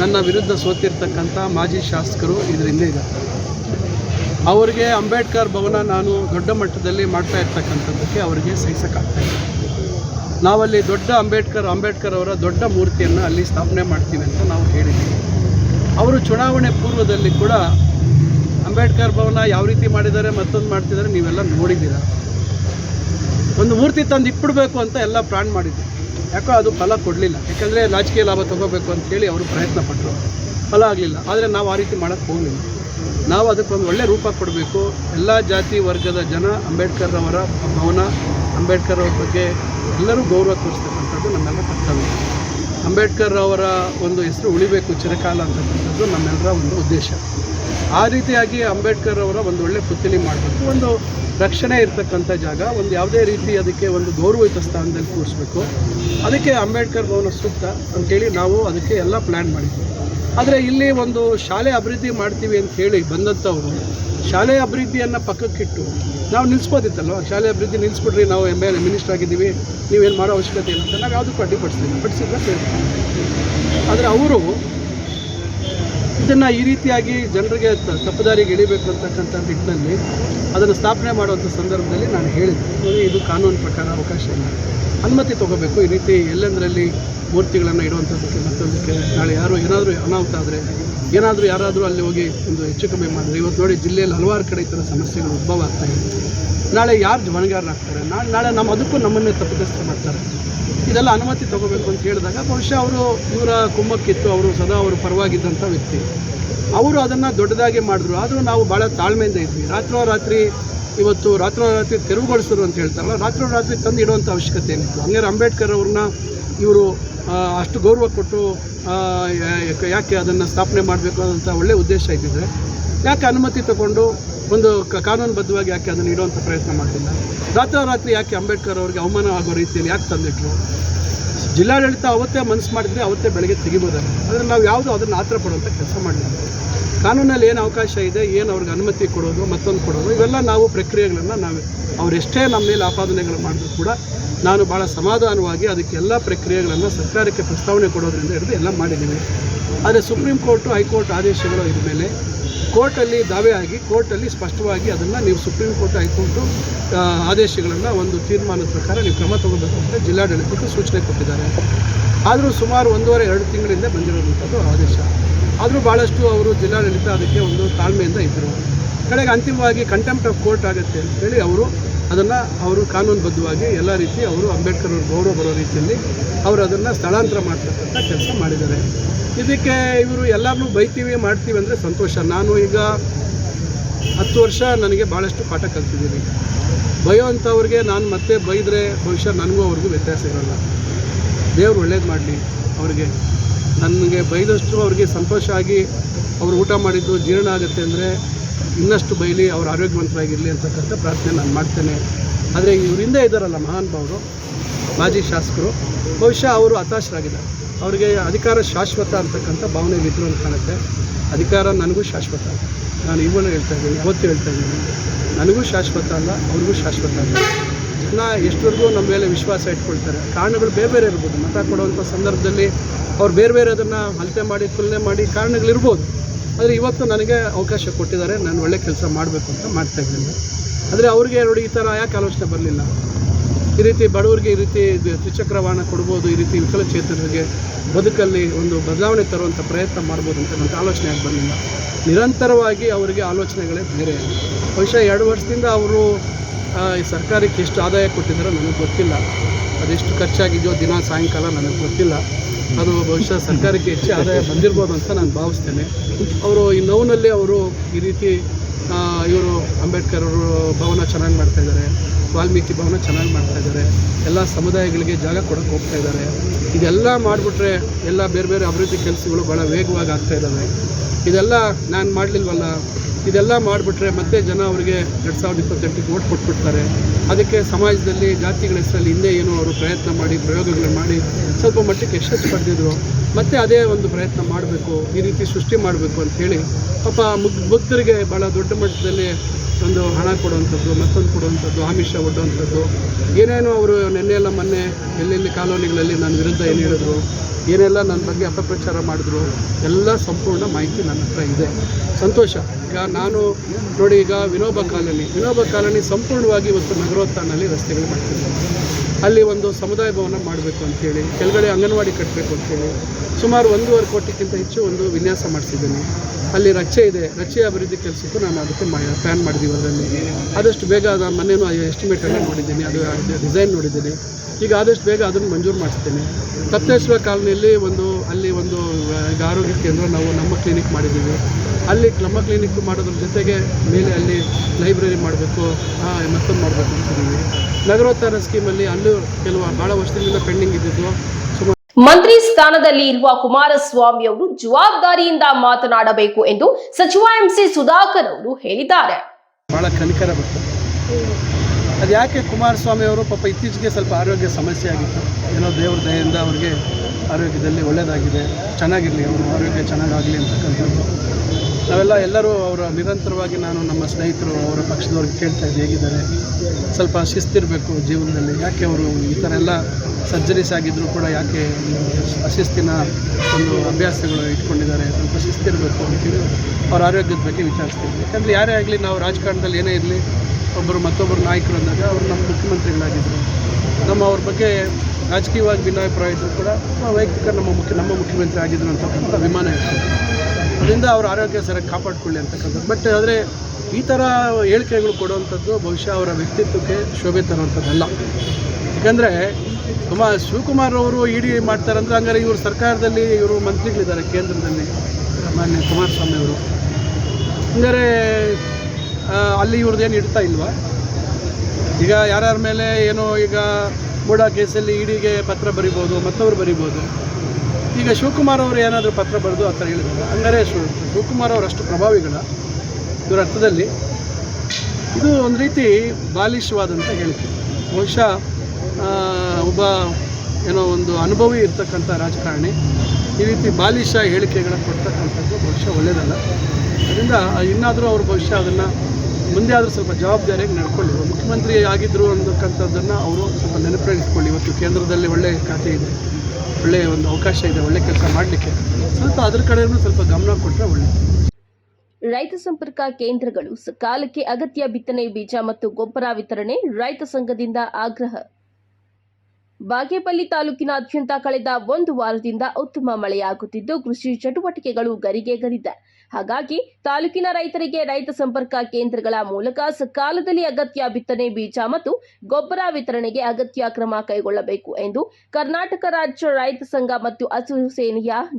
ನನ್ನ ವಿರುದ್ಧ ಸೋತಿರ್ತಕ್ಕಂಥ ಮಾಜಿ ಶಾಸಕರು ಇದರಿಂದ ಇದ್ದಾರೆ. ಅವರಿಗೆ ಅಂಬೇಡ್ಕರ್ ಭವನ ನಾನು ದೊಡ್ಡ ಮಟ್ಟದಲ್ಲಿ ಮಾಡ್ತಾ ಇರ್ತಕ್ಕಂಥದ್ದಕ್ಕೆ ಅವರಿಗೆ ಸಹಿಸಕ್ಕಾಗ್ತಾ ಇಲ್ಲ. ನಾವಲ್ಲಿ ದೊಡ್ಡ ಅಂಬೇಡ್ಕರ್ ಅಂಬೇಡ್ಕರ್ ಅವರ ದೊಡ್ಡ ಮೂರ್ತಿಯನ್ನು ಅಲ್ಲಿ ಸ್ಥಾಪನೆ ಮಾಡ್ತೀವಿ ಅಂತ ನಾವು ಹೇಳಿದ್ದೀವಿ. ಅವರು ಚುನಾವಣೆ ಪೂರ್ವದಲ್ಲಿ ಕೂಡ ಅಂಬೇಡ್ಕರ್ ಭವನ ಯಾವ ರೀತಿ ಮಾಡಿದ್ದಾರೆ, ಮತ್ತೊಂದು ಮಾಡ್ತಿದ್ದಾರೆ, ನೀವೆಲ್ಲ ನೋಡಿದ್ದೀರ? ಒಂದು ಮೂರ್ತಿ ತಂದು ಇಟ್ಬಿಡ್ಬೇಕು ಅಂತ ಎಲ್ಲ ಪ್ಲಾನ್ ಮಾಡಿದ್ರು ಯಾಕೋ ಅದು ಫಲ ಕೊಡಲಿಲ್ಲ. ಯಾಕಂದರೆ ರಾಜಕೀಯ ಲಾಭ ತಗೋಬೇಕು ಅಂತೇಳಿ ಅವರು ಪ್ರಯತ್ನ ಪಟ್ಟರು ಫಲ ಆಗಲಿಲ್ಲ. ಆದರೆ ನಾವು ಆ ರೀತಿ ಮಾಡೋಕ್ಕೆ ಹೋಗಲಿಲ್ಲ. ನಾವು ಅದಕ್ಕೊಂದು ಒಳ್ಳೆ ರೂಪ ಕೊಡಬೇಕು. ಎಲ್ಲ ಜಾತಿ ವರ್ಗದ ಜನ ಅಂಬೇಡ್ಕರ್ ಅವರ ಭವನ ಅಂಬೇಡ್ಕರ್ ಅವ್ರ ಬಗ್ಗೆ ಎಲ್ಲರೂ ಗೌರವ ತೋರಿಸ್ತಕ್ಕಂಥದ್ದು ನಮ್ಮೆಲ್ಲ ಕರ್ತವ್ಯ. ಅಂಬೇಡ್ಕರ್ ಅವರ ಒಂದು ಹೆಸರು ಉಳಿಬೇಕು, ಚಿರಕಾಲ ಅಂತಕ್ಕಂಥದ್ದು ನಮ್ಮೆಲ್ಲರ ಒಂದು ಉದ್ದೇಶ. ಆ ರೀತಿಯಾಗಿ ಅಂಬೇಡ್ಕರ್ ಅವರ ಒಂದು ಒಳ್ಳೆ ಪುತ್ತಲಿ ಮಾಡಬೇಕು. ಒಂದು ರಕ್ಷಣೆ ಇರತಕ್ಕಂಥ ಜಾಗ, ಒಂದು ಯಾವುದೇ ರೀತಿ ಅದಕ್ಕೆ ಒಂದು ಗೌರವಯುತ ಸ್ಥಾನದಲ್ಲಿ ಕೂರಿಸ್ಬೇಕು. ಅದಕ್ಕೆ ಅಂಬೇಡ್ಕರ್ ಭವನ ಸೂಕ್ತ ಅಂತೇಳಿ ನಾವು ಅದಕ್ಕೆ ಎಲ್ಲ ಪ್ಲ್ಯಾನ್ ಮಾಡಿದ್ವಿ. ಆದರೆ ಇಲ್ಲಿ ಒಂದು ಶಾಲೆ ಅಭಿವೃದ್ಧಿ ಮಾಡ್ತೀವಿ ಅಂತ ಹೇಳಿ ಬಂದಂಥವರು ಶಾಲೆ ಅಭಿವೃದ್ಧಿಯನ್ನು ಪಕ್ಕಕ್ಕಿಟ್ಟು ನಾವು ನಿಲ್ಲಿಸ್ಬೋದಿತ್ತಲ್ವ ಶಾಲೆ ಅಭಿವೃದ್ಧಿ ನಿಲ್ಲಿಸ್ಬಿಡ್ರಿ ನಾವು ಎಂ ಎಲ್ ಮಿನಿಸ್ಟರ್ ಆಗಿದ್ದೀವಿ, ನೀವೇನು ಮಾಡೋ ಅವಶ್ಯಕತೆ ಇಲ್ಲ ಅಂತ ನಾವು ಯಾವುದಕ್ಕೂ ಅಡ್ಡಿಪಡಿಸ್ತೀವಿ ಪಡಿಸಿದ್ರೆ ಹೇಳ್ತೀವಿ ಆದರೆ ಅವರು ಇದನ್ನು ಈ ರೀತಿಯಾಗಿ ಜನರಿಗೆ ತಪ್ಪುದಾರಿಗೆ ಇಳಿಬೇಕು ಅಂತಕ್ಕಂಥ ನಿಟ್ಟಿನಲ್ಲಿ ಅದನ್ನು ಸ್ಥಾಪನೆ ಮಾಡುವಂಥ ಸಂದರ್ಭದಲ್ಲಿ ನಾನು ಹೇಳಿದ್ದೆ. ಇದು ಕಾನೂನು ಪ್ರಕಾರ ಅವಕಾಶ ಇಲ್ಲ. ಅನುಮತಿ ತಗೋಬೇಕು. ಈ ರೀತಿ ಎಲ್ಲೆಂದರಲ್ಲಿ ಮೂರ್ತಿಗಳನ್ನು ಇಡುವಂಥದ್ದಕ್ಕೆ ಮತ್ತೊಂದಕ್ಕೆ ನಾಳೆ ಯಾರು ಏನಾದರೂ ಅನಾಹುತ ಆದರೆ ಏನಾದರೂ ಯಾರಾದರೂ ಅಲ್ಲಿ ಹೋಗಿ ಒಂದು ಹೆಚ್ಚು ಕಮ್ಮಿ ಮಾಡಿದ್ರೆ. ಇವತ್ತು ನೋಡಿ ಜಿಲ್ಲೆಯಲ್ಲಿ ಹಲವಾರು ಕಡೆ ಈ ಥರ ಸಮಸ್ಯೆಗಳು ಉದ್ಭವ ಆಗ್ತಾ ಇದೆ. ನಾಳೆ ಯಾರು ಹೊಣೆಗಾರರಾಗ್ತಾರೆ ನಾಳೆ ನಾಳೆ ನಮ್ಮ ಅದಕ್ಕೂ ನಮ್ಮನ್ನೇ ತಪ್ಪಿತಸ್ಥ ಮಾಡ್ತಾರೆ. ಇದೆಲ್ಲ ಅನುಮತಿ ತಗೋಬೇಕು ಅಂತ ಹೇಳಿದಾಗ ಬಹುಶಃ ಅವರು ಇವರ ಕುಮ್ಮಕ್ಕಿತ್ತು, ಅವರು ಸದಾ ಅವರು ಪರವಾಗಿದ್ದಂಥ ವ್ಯಕ್ತಿ. ಅವರು ಅದನ್ನು ದೊಡ್ಡದಾಗಿ ಮಾಡಿದ್ರು. ಆದರೂ ನಾವು ಭಾಳ ತಾಳ್ಮೆಯಿಂದ ಇದ್ವಿ. ರಾತ್ರೋರಾತ್ರಿ ಇವತ್ತು ರಾತ್ರೋರಾತ್ರಿ ತೆರವುಗೊಳಿಸಿದ್ರು ಅಂತ ಹೇಳ್ತಾರಲ್ಲ, ರಾತ್ರೋರಾತ್ರಿ ತಂದು ಇಡುವಂಥ ಅವಶ್ಯಕತೆ ಏನಿತ್ತು? ಹಂಗಾರೆ ಅಂಬೇಡ್ಕರ್ ಅವ್ರನ್ನ ಇವರು ಅಷ್ಟು ಗೌರವ ಕೊಟ್ಟು ಯಾಕೆ ಅದನ್ನು ಸ್ಥಾಪನೆ ಮಾಡಬೇಕು ಅಂತ ಒಳ್ಳೆಯ ಉದ್ದೇಶ ಇದ್ದಿದ್ರೆ, ಯಾಕೆ ಅನುಮತಿ ತಗೊಂಡು ಒಂದು ಕಾನೂನುಬದ್ಧವಾಗಿ ಯಾಕೆ ಅದನ್ನು ಇಡುವಂಥ ಪ್ರಯತ್ನ ಮಾಡಲಿಲ್ಲ ರಾತ್ರೋರಾತ್ರಿ ಯಾಕೆ ಅಂಬೇಡ್ಕರ್ ಅವ್ರಿಗೆ ಅವಮಾನ ಆಗೋ ರೀತಿಯಲ್ಲಿ ಯಾಕೆ ತಂದಿಟ್ರು? ಜಿಲ್ಲಾಡಳಿತ ಅವತ್ತೇ ಮನಸ್ಸು ಮಾಡಿದರೆ ಅವತ್ತೇ ಬೆಳಗ್ಗೆ ತೆಗಿಬೋದಾಗ ಆದರೆ ನಾವು ಯಾವುದು ಅದನ್ನು ಆತರ ಪಡುವಂಥ ಕೆಲಸ ಮಾಡಲಿಲ್ಲ. ಕಾನೂನಲ್ಲಿ ಏನು ಅವಕಾಶ ಇದೆ, ಏನು ಅವ್ರಿಗೆ ಅನುಮತಿ ಕೊಡೋದು, ಮತ್ತೊಂದು ಕೊಡೋದು, ಇವೆಲ್ಲ ನಾವು ಪ್ರಕ್ರಿಯೆಗಳನ್ನು ನಾವು ಅವರೆಷ್ಟೇ ನಮ್ಮ ಮೇಲೆ ಆಪಾದನೆಗಳು ಮಾಡಿದ್ರು ಕೂಡ ನಾನು ಭಾಳ ಸಮಾಧಾನವಾಗಿ ಅದಕ್ಕೆಲ್ಲ ಪ್ರಕ್ರಿಯೆಗಳನ್ನು ಸರ್ಕಾರಕ್ಕೆ ಪ್ರಸ್ತಾವನೆ ಕೊಡೋದ್ರಿಂದ ಹಿಡಿದು ಎಲ್ಲ ಮಾಡಿದ್ದೀನಿ ಆದರೆ ಸುಪ್ರೀಂ ಕೋರ್ಟು, ಹೈಕೋರ್ಟ್ ಆದೇಶಗಳು ಇದ ಮೇಲೆ ಕೋರ್ಟಲ್ಲಿ ದಾವೆ ಆಗಿ, ಕೋರ್ಟಲ್ಲಿ ಸ್ಪಷ್ಟವಾಗಿ ಅದನ್ನು ನೀವು ಸುಪ್ರೀಂ ಕೋರ್ಟ್, ಹೈಕೋರ್ಟು ಆದೇಶಗಳನ್ನು ಒಂದು ತೀರ್ಮಾನದ ಪ್ರಕಾರ ನೀವು ಕ್ರಮ ತಗೋಬೇಕು ಅಂತ ಜಿಲ್ಲಾಡಳಿತಕ್ಕೆ ಸೂಚನೆ ಕೊಟ್ಟಿದ್ದಾರೆ. ಆದರೂ ಸುಮಾರು ಒಂದೂವರೆ, ಎರಡು ತಿಂಗಳಿಂದ ಬಂದಿರೋದಂಥದ್ದು ಆದೇಶ. ಆದರೂ ಭಾಳಷ್ಟು ಅವರು ಜಿಲ್ಲಾಡಳಿತ ಅದಕ್ಕೆ ಒಂದು ತಾಳ್ಮೆಯಿಂದ ಇದ್ದರು. ಕಡೆಗೆ ಅಂತಿಮವಾಗಿ ಕಂಟೆಂಪ್ಟ್ ಆಫ್ ಕೋರ್ಟ್ ಆಗುತ್ತೆ ಅಂತೇಳಿ ಅವರು ಅದನ್ನು ಅವರು ಕಾನೂನುಬದ್ಧವಾಗಿ ಎಲ್ಲ ರೀತಿ ಅವರು ಅಂಬೇಡ್ಕರ್ ಅವ್ರ ಗೌರವ ಬರೋ ರೀತಿಯಲ್ಲಿ ಅವರು ಅದನ್ನು ಸ್ಥಳಾಂತರ ಮಾಡ್ತಕ್ಕಂಥ ಕೆಲಸ ಮಾಡಿದ್ದಾರೆ. ಇದಕ್ಕೆ ಇವರು ಎಲ್ಲರನ್ನೂ ಬೈತೀವಿ, ಮಾಡ್ತೀವಿ ಅಂದರೆ ಸಂತೋಷ. ನಾನು ಈಗ ಹತ್ತು ವರ್ಷ ನನಗೆ ಭಾಳಷ್ಟು ಪಾಠ ಕಲ್ತಿದ್ದೀನಿ. ಬಯೋ ಅಂಥವ್ರಿಗೆ ನಾನು ಮತ್ತೆ ಬೈದರೆ ಬಹುಶಃ ನನಗೂ ಅವ್ರಿಗೂ ವ್ಯತ್ಯಾಸ ಇರೋಲ್ಲ ದೇವರು ಒಳ್ಳೇದು ಮಾಡಲಿ ಅವ್ರಿಗೆ. ನನಗೆ ಬೈದಷ್ಟು ಅವ್ರಿಗೆ ಸಂತೋಷ ಆಗಿ ಅವರು ಊಟ ಮಾಡಿದ್ದು ಜೀರ್ಣ ಆಗುತ್ತೆ ಅಂದರೆ ಇನ್ನಷ್ಟು ಬೈಲಿ ಅವ್ರು ಆರೋಗ್ಯವಂತರಾಗಿರಲಿ ಅಂತಕ್ಕಂಥ ಪ್ರಾರ್ಥನೆ ನಾನು ಮಾಡ್ತೇನೆ. ಆದರೆ ಇವರಿಂದ ಇದ್ದಾರಲ್ಲ ಮಹಾನುಭಾವರು ಮಾಜಿ ಶಾಸಕರು. ಬಹುಶಃ ಅವರು ಹತಾಶರಾಗಿದ್ದಾರೆ. ಅವರಿಗೆ ಅಧಿಕಾರ ಶಾಶ್ವತ ಅಂತಕ್ಕಂಥ ಭಾವನೆ ಇದ್ರು ಅಂತ ಕಾಣುತ್ತೆ. ಅಧಿಕಾರ ನನಗೂ ಶಾಶ್ವತ ನಾನು ಇವಾಗಲೂ ಹೇಳ್ತಾ ಇದ್ದೀನಿ ಇವತ್ತು ಹೇಳ್ತಾ ಇದ್ದೀನಿ. ನನಗೂ ಶಾಶ್ವತ ಅಲ್ಲ, ಅವ್ರಿಗೂ ಶಾಶ್ವತ ಅಲ್ಲ. ಜನ ಎಷ್ಟವರೆಗೂ ನಮ್ಮ ಮೇಲೆ ವಿಶ್ವಾಸ ಇಟ್ಕೊಳ್ತಾರೆ. ಕಾರಣಗಳು ಬೇರೆ ಬೇರೆ ಇರ್ಬೋದು. ಮತ ಕೊಡುವಂಥ ಸಂದರ್ಭದಲ್ಲಿ ಅವ್ರು ಬೇರೆ ಬೇರೆ ಅದನ್ನು ಅಳತೆ ಮಾಡಿ, ತುಲನೆ ಮಾಡಿ ಕಾರಣಗಳಿರ್ಬೋದು. ಆದರೆ ಇವತ್ತು ನನಗೆ ಅವಕಾಶ ಕೊಟ್ಟಿದ್ದಾರೆ. ನಾನು ಒಳ್ಳೆ ಕೆಲಸ ಮಾಡಬೇಕು ಅಂತ ಮಾಡ್ತಾ ಇದ್ದೀನಿ. ಆದರೆ ಅವ್ರಿಗೆ ನೋಡಿ ಈ ಥರ ಯಾಕೆ ಆಲೋಚನೆ ಬರಲಿಲ್ಲ? ಈ ರೀತಿ ಬಡವರಿಗೆ ಈ ರೀತಿ ತ್ರಿಚಕ್ರ ವಾಹನ ಕೊಡ್ಬೋದು, ಈ ರೀತಿ ವಿಕಲಚೇತನರಿಗೆ ಬದುಕಲ್ಲಿ ಒಂದು ಬದಲಾವಣೆ ತರುವಂಥ ಪ್ರಯತ್ನ ಮಾಡ್ಬೋದು ಅಂತ ನನಗೆ ಆಲೋಚನೆ ಆಗಿ ಬರಲಿಲ್ಲ? ನಿರಂತರವಾಗಿ ಅವರಿಗೆ ಆಲೋಚನೆಗಳೇ ಬೇರೆ. ಬಹುಶಃ ಎರಡು ವರ್ಷದಿಂದ ಅವರು ಈ ಸರ್ಕಾರಕ್ಕೆ ಎಷ್ಟು ಆದಾಯ ಕೊಟ್ಟಿದ್ದಾರೋ ನನಗೆ ಗೊತ್ತಿಲ್ಲ. ಅದೆಷ್ಟು ಖರ್ಚಾಗಿದೆಯೋ ದಿನ ಸಾಯಂಕಾಲ ನನಗೆ ಗೊತ್ತಿಲ್ಲ. ಅದು ಬಹುಶಃ ಸರ್ಕಾರಕ್ಕೆ ಹೆಚ್ಚು ಆದಾಯ ಬಂದಿರ್ಬೋದು ಅಂತ ನಾನು ಭಾವಿಸ್ತೇನೆ. ಅವರು ಈ ನೋವಿನಲ್ಲಿ ಅವರು ಈ ರೀತಿ ಇವರು ಅಂಬೇಡ್ಕರ್ ಅವರು ಭವನ ಚೆನ್ನಾಗಿ ಮಾಡ್ತಾ ಇದ್ದಾರೆ, ವಾಲ್ಮೀಕಿ ಭವನ ಚೆನ್ನಾಗಿ ಮಾಡ್ತಾ ಇದ್ದಾರೆ, ಎಲ್ಲ ಸಮುದಾಯಗಳಿಗೆ ಜಾಗ ಕೊಡೋಕೆ ಹೋಗ್ತಾ ಇದ್ದಾರೆ. ಇದೆಲ್ಲ ಮಾಡಿಬಿಟ್ರೆ ಎಲ್ಲ ಬೇರೆ ಬೇರೆ ಅಭಿವೃದ್ಧಿ ಕೆಲಸಗಳು ಭಾಳ ವೇಗವಾಗಿ ಆಗ್ತಾಯಿದ್ದಾವೆ ಇದೆಲ್ಲ ನಾನು ಮಾಡಲಿಲ್ವಲ್ಲ? ಇದೆಲ್ಲ ಮಾಡಿಬಿಟ್ರೆ ಮತ್ತೆ ಜನ ಅವರಿಗೆ ಎರಡು ಸಾವಿರದ ಇಪ್ಪತ್ತೆಂಟಕ್ಕೆ ಓಟ್ ಕೊಟ್ಬಿಡ್ತಾರೆ. ಅದಕ್ಕೆ ಸಮಾಜದಲ್ಲಿ, ಜಾತಿಗಳ ಹೆಸರಲ್ಲಿ ಹಿಂದೆ ಏನೋ ಅವರು ಪ್ರಯತ್ನ ಮಾಡಿ ಪ್ರಯೋಗಗಳು ಮಾಡಿ ಸ್ವಲ್ಪ ಮಟ್ಟಕ್ಕೆ ಯಶಸ್ಸು ಪಡೆದಿದ್ರು. ಮತ್ತೆ ಅದೇ ಒಂದು ಪ್ರಯತ್ನ ಮಾಡಬೇಕು, ಈ ರೀತಿ ಸೃಷ್ಟಿ ಮಾಡಬೇಕು ಅಂಥೇಳಿ ಪಾಪ ಮುಗ್ ಭಕ್ತರಿಗೆ ಭಾಳ ದೊಡ್ಡ ಮಟ್ಟದಲ್ಲಿ ಒಂದು ಹಣ ಕೊಡುವಂಥದ್ದು, ಮತ್ತೊಂದು ಕೊಡುವಂಥದ್ದು, ಆಮಿಷ ಒಡ್ಡುವಂಥದ್ದು. ಏನೇನೋ ಅವರು ನಿನ್ನೆಲ್ಲ ಮೊನ್ನೆ ಎಲ್ಲೆಲ್ಲಿ ಕಾಲೋನಿಗಳಲ್ಲಿ ನನ್ನ ವಿರುದ್ಧ ಏನು ಹೇಳಿದ್ರು. ಏನೆಲ್ಲ ನನ್ನ ಬಗ್ಗೆ ಅಪಪ್ರಚಾರ ಮಾಡಿದ್ರು, ಎಲ್ಲ ಸಂಪೂರ್ಣ ಮಾಹಿತಿ ನನ್ನ ಹತ್ರ ಇದೆ. ಸಂತೋಷ. ಈಗ ನಾನು ನೋಡಿ, ಈಗ ವಿನೋಬ ಕಾಲೋನಿ. ವಿನೋಬ ಕಾಲೋನಿ ಸಂಪೂರ್ಣವಾಗಿ ಇವತ್ತು ನಗರೋತ್ಥಾನಲ್ಲಿ ರಸ್ತೆಗಳು ಮಾಡ್ತಿದ್ದೆ ಅಲ್ಲಿ ಒಂದು ಸಮುದಾಯ ಭವನ ಮಾಡಬೇಕು ಅಂತೇಳಿ ಕೆಳಗಡೆ ಅಂಗನವಾಡಿ ಕಟ್ಟಬೇಕು ಅಂತೇಳಿ ಸುಮಾರು ಒಂದೂವರೆ ಕೋಟಿಗಿಂತ ಹೆಚ್ಚು ಒಂದು ವಿನ್ಯಾಸ ಮಾಡಿಸಿದ್ದೀನಿ. ಅಲ್ಲಿ ರಚೆ ಇದೆ. ರಚೆ ಅಭಿವೃದ್ಧಿ ಕೆಲಸಕ್ಕೂ ನಾನು ಅದಕ್ಕೆ ಪ್ಲ್ಯಾನ್ ಮಾಡಿದ್ದೀವಿ ಅದರಲ್ಲಿ. ಆದಷ್ಟು ಬೇಗ ಅದು ಎಸ್ಟಿಮೇಟ್ ಎಸ್ಟಿಮೇಟನ್ನು ನೋಡಿದ್ದೀನಿ. ಅದು ಡಿಸೈನ್ ನೋಡಿದ್ದೀನಿ. ಈಗ ಆದಷ್ಟು ಬೇಗ ಅದನ್ನು ಮಂಜೂರು ಮಾಡಿಸ್ತೇನೆ. ಕತ್ತೇಶ್ವರ ಕಾಲನಿಯಲ್ಲಿ ಒಂದು ಅಲ್ಲಿ ಒಂದು ಈಗ ಆರೋಗ್ಯ ಕೇಂದ್ರ ನಾವು ನಮ್ಮ ಕ್ಲಿನಿಕ್ ಮಾಡಿದ್ದೀವಿ. ಅಲ್ಲಿ ನಮ್ಮ ಕ್ಲಿನಿಕ್ ಮಾಡೋದ್ರ ಜೊತೆಗೆ ಮೇಲೆ ಅಲ್ಲಿ ಲೈಬ್ರರಿ ಮಾಡಬೇಕು. ಮತ್ತೊಂದು ಮಾಡಬೇಕು ಅಂತಿದ್ದೀವಿ ನಗರೋತ್ತರ ಸ್ಕೀಮಲ್ಲಿ ಅಲ್ಲೂ ಕೆಲವು ಭಾಳ ವರ್ಷದಿಂದ ಪೆಂಡಿಂಗ್ ಇದ್ದಿದ್ದು. ಮಂತ್ರಿ ಸ್ಥಾನದಲ್ಲಿ ಇರುವ ಕುಮಾರಸ್ವಾಮಿ ಅವರು ಜವಾಬ್ದಾರಿಯಿಂದ ಮಾತನಾಡಬೇಕು ಎಂದು ಸಚಿವ ಎಂಸಿ ಸುಧಾಕರ್ ಅವರು ಹೇಳಿದ್ದಾರೆ. ಬಹಳ ಕನಿಕರ ಬರ್ತದೆ ಅದು ಯಾಕೆ ಕುಮಾರಸ್ವಾಮಿ ಅವರು ಪಾಪ ಇತ್ತೀಚೆಗೆ ಸ್ವಲ್ಪ ಆರೋಗ್ಯ ಸಮಸ್ಯೆ ಆಗಿತ್ತು? ಏನೋ ದೇವ್ರ ದಯೆಯಿಂದ ಅವ್ರಿಗೆ ಆರೋಗ್ಯದಲ್ಲಿ ಒಳ್ಳೆಯದಾಗಿದೆ, ಚೆನ್ನಾಗಿರಲಿ, ಅವರು ಆರೋಗ್ಯ ಚೆನ್ನಾಗಾಗಲಿ ಅಂತಕ್ಕಂಥದ್ದು. ನಾವೆಲ್ಲ ಎಲ್ಲರೂ ಅವರ ನಿರಂತರವಾಗಿ ನಾನು ನಮ್ಮ ಸ್ನೇಹಿತರು ಅವರ ಪಕ್ಷದವ್ರಿಗೆ ಕೇಳ್ತಾ ಇದ್ದೆ ಹೇಗಿದ್ದಾರೆ? ಸ್ವಲ್ಪ ಶಿಸ್ತಿರಬೇಕು ಜೀವನದಲ್ಲಿ. ಯಾಕೆ ಅವರು ಈ ಥರ ಎಲ್ಲ ಸರ್ಜರೀಸ್ ಆಗಿದ್ದರೂ ಕೂಡ ಯಾಕೆ ಅಶಿಸ್ತಿನ ಒಂದು ಅಭ್ಯಾಸಗಳು ಇಟ್ಕೊಂಡಿದ್ದಾರೆ? ಸ್ವಲ್ಪ ಶಿಸ್ತಿರಬೇಕು ಅಂತೇಳಿ ಅವ್ರ ಆರೋಗ್ಯದ ಬಗ್ಗೆ ವಿಚಾರಿಸ್ತೀವಿ ಯಾಕಂದರೆ ಯಾರೇ ಆಗಲಿ ನಾವು ರಾಜಕಾರಣದಲ್ಲಿ ಏನೇ ಇರಲಿ ಒಬ್ಬರು ಮತ್ತೊಬ್ಬರು ನಾಯಕರು ಅಂದಾಗ ಅವರು ನಮ್ಮ ಮುಖ್ಯಮಂತ್ರಿಗಳಾಗಿದ್ದರು ನಮ್ಮ ಅವ್ರ ಬಗ್ಗೆ ರಾಜಕೀಯವಾಗಿ ಭಿನ್ನಾಭಿಪ್ರಾಯ ಇದ್ದರೂ ಕೂಡ ವೈಯಕ್ತಿಕ ನಮ್ಮ ಮುಖ್ಯ, ನಮ್ಮ ಮುಖ್ಯಮಂತ್ರಿ ಆಗಿದ್ದರು ಅಂತಕ್ಕಂಥ ಅಭಿಮಾನ ಇರ್ತದೆ. ಅದರಿಂದ ಅವ್ರ ಆರೋಗ್ಯ ಸರಿಯಾಗಿ ಕಾಪಾಡಿಕೊಳ್ಳಿ ಅಂತಕ್ಕಂಥದ್ದು. ಬಟ್ ಆದರೆ ಈ ಥರ ಹೇಳಿಕೆಗಳು ಕೊಡುವಂಥದ್ದು ಬಹುಶಃ ಅವರ ವ್ಯಕ್ತಿತ್ವಕ್ಕೆ ಶೋಭೆ ತರುವಂಥದ್ದಲ್ಲ. ಯಾಕಂದರೆ ಕುಮಾರ್ ಶಿವಕುಮಾರ್ ಅವರು ಇಡಿ ಮಾಡ್ತಾರಂದ್ರೆ ಹಂಗಾರೆ ಇವರು ಸರ್ಕಾರದಲ್ಲಿ ಇವರು ಮಂತ್ರಿಗಳಿದ್ದಾರೆ ಕೇಂದ್ರದಲ್ಲಿ, ಮಾನ್ಯ ಕುಮಾರಸ್ವಾಮಿ ಅವರು. ಹಂಗಾರೆ ಅಲ್ಲಿ ಇವ್ರದ್ದೇನು ಇಡ್ತಾ ಇಲ್ವಾ? ಈಗ ಯಾರ್ಯಾರ ಮೇಲೆ ಏನೋ ಈಗ ಮೂಡ ಕೇಸಲ್ಲಿ ಇಡಿಗೆ ಪತ್ರ ಬರಿಬೋದು, ಮತ್ತವ್ರು ಬರಿಬೋದು? ಈಗ ಶಿವಕುಮಾರ್ ಅವರು ಏನಾದರೂ ಪತ್ರ ಬರೆದು ಆ ಥರ ಹೇಳಿದ್ರು. ಹಂಗಾರೆ ಶಿವ ಶಿವಕುಮಾರ್ ಅವರು ಅಷ್ಟು ಪ್ರಭಾವಿಗಳ? ಇವರ ಅರ್ಥದಲ್ಲಿ? ಇದು ಒಂದು ರೀತಿ ಬಾಲಿಶವಾದಂಥ ಹೇಳಿಕೆ. ಬಹುಶಃ ಒಬ್ಬ ಏನೋ ಒಂದು ಅನುಭವಿ ಇರ್ತಕ್ಕಂಥ ರಾಜಕಾರಣಿ ಈ ರೀತಿ ಬಾಲಿಶ ಹೇಳಿಕೆಗಳನ್ನು ಕೊಡ್ತಕ್ಕಂಥದ್ದು ಬಹುಶಃ ಒಳ್ಳೆಯದಲ್ಲ ಅದರಿಂದ ಇನ್ನಾದರೂ ಅವರು ಬಹುಶಃ ಅದನ್ನು ಮುಂದೆ ಆದರೂ ಸ್ವಲ್ಪ ಜವಾಬ್ದಾರಿಯಾಗಿ ನಡ್ಕೊಳ್ಳಿ. ಮುಖ್ಯಮಂತ್ರಿ ಆಗಿದ್ದರು ಅನ್ನತಕ್ಕಂಥದ್ದನ್ನು ಅವರು ಸ್ವಲ್ಪ ನೆನಪಿಟ್ಕೊಳ್ಳಿ ಇವತ್ತು ಕೇಂದ್ರದಲ್ಲಿ ಒಳ್ಳೆಯ ಖಾತೆ ಇದೆ ಒಳ್ಳೆಯ ಒಂದು ಅವಕಾಶ ಇದೆ, ಒಳ್ಳೆ ಕೆಲಸ ಮಾಡಲಿಕ್ಕೆ. ಸ್ವಲ್ಪ ಅದ್ರ ಕಡೆಯೂ ಸ್ವಲ್ಪ ಗಮನ ಕೊಟ್ಟರೆ ಒಳ್ಳೆಯದು ರೈತ ಸಂಪರ್ಕ ಕೇಂದ್ರಗಳು ಸಕಾಲಕ್ಕೆ ಅಗತ್ಯ ಬಿತ್ತನೆ ಬೀಜ ಮತ್ತು ಗೊಬ್ಬರ ವಿತರಣೆ, ರೈತ ಸಂಘದಿಂದ ಆಗ್ರಹ. ಬಾಗೇಪಲ್ಲಿ ತಾಲೂಕಿನಾದ್ಯಂತ ಕಳೆದ ಒಂದು ವಾರದಿಂದ ಉತ್ತಮ ಮಳೆಯಾಗುತ್ತಿದ್ದು, ಕೃಷಿ ಚಟುವಟಿಕೆಗಳು ಗರಿಗೆಗರಿದೆ. ಹಾಗಾಗಿ ತಾಲೂಕಿನ ರೈತರಿಗೆ ರೈತ ಸಂಪರ್ಕ ಕೇಂದ್ರಗಳ ಮೂಲಕ ಸಕಾಲದಲ್ಲಿ ಅಗತ್ಯ ಬಿತ್ತನೆ ಬೀಜ ಮತ್ತು ಗೊಬ್ಬರ ವಿತರಣೆಗೆ ಅಗತ್ಯ ಕ್ರಮ ಕೈಗೊಳ್ಳಬೇಕು ಎಂದು ಕರ್ನಾಟಕ ರಾಜ್ಯ ರೈತ ಸಂಘ ಮತ್ತು ಹಸಿರು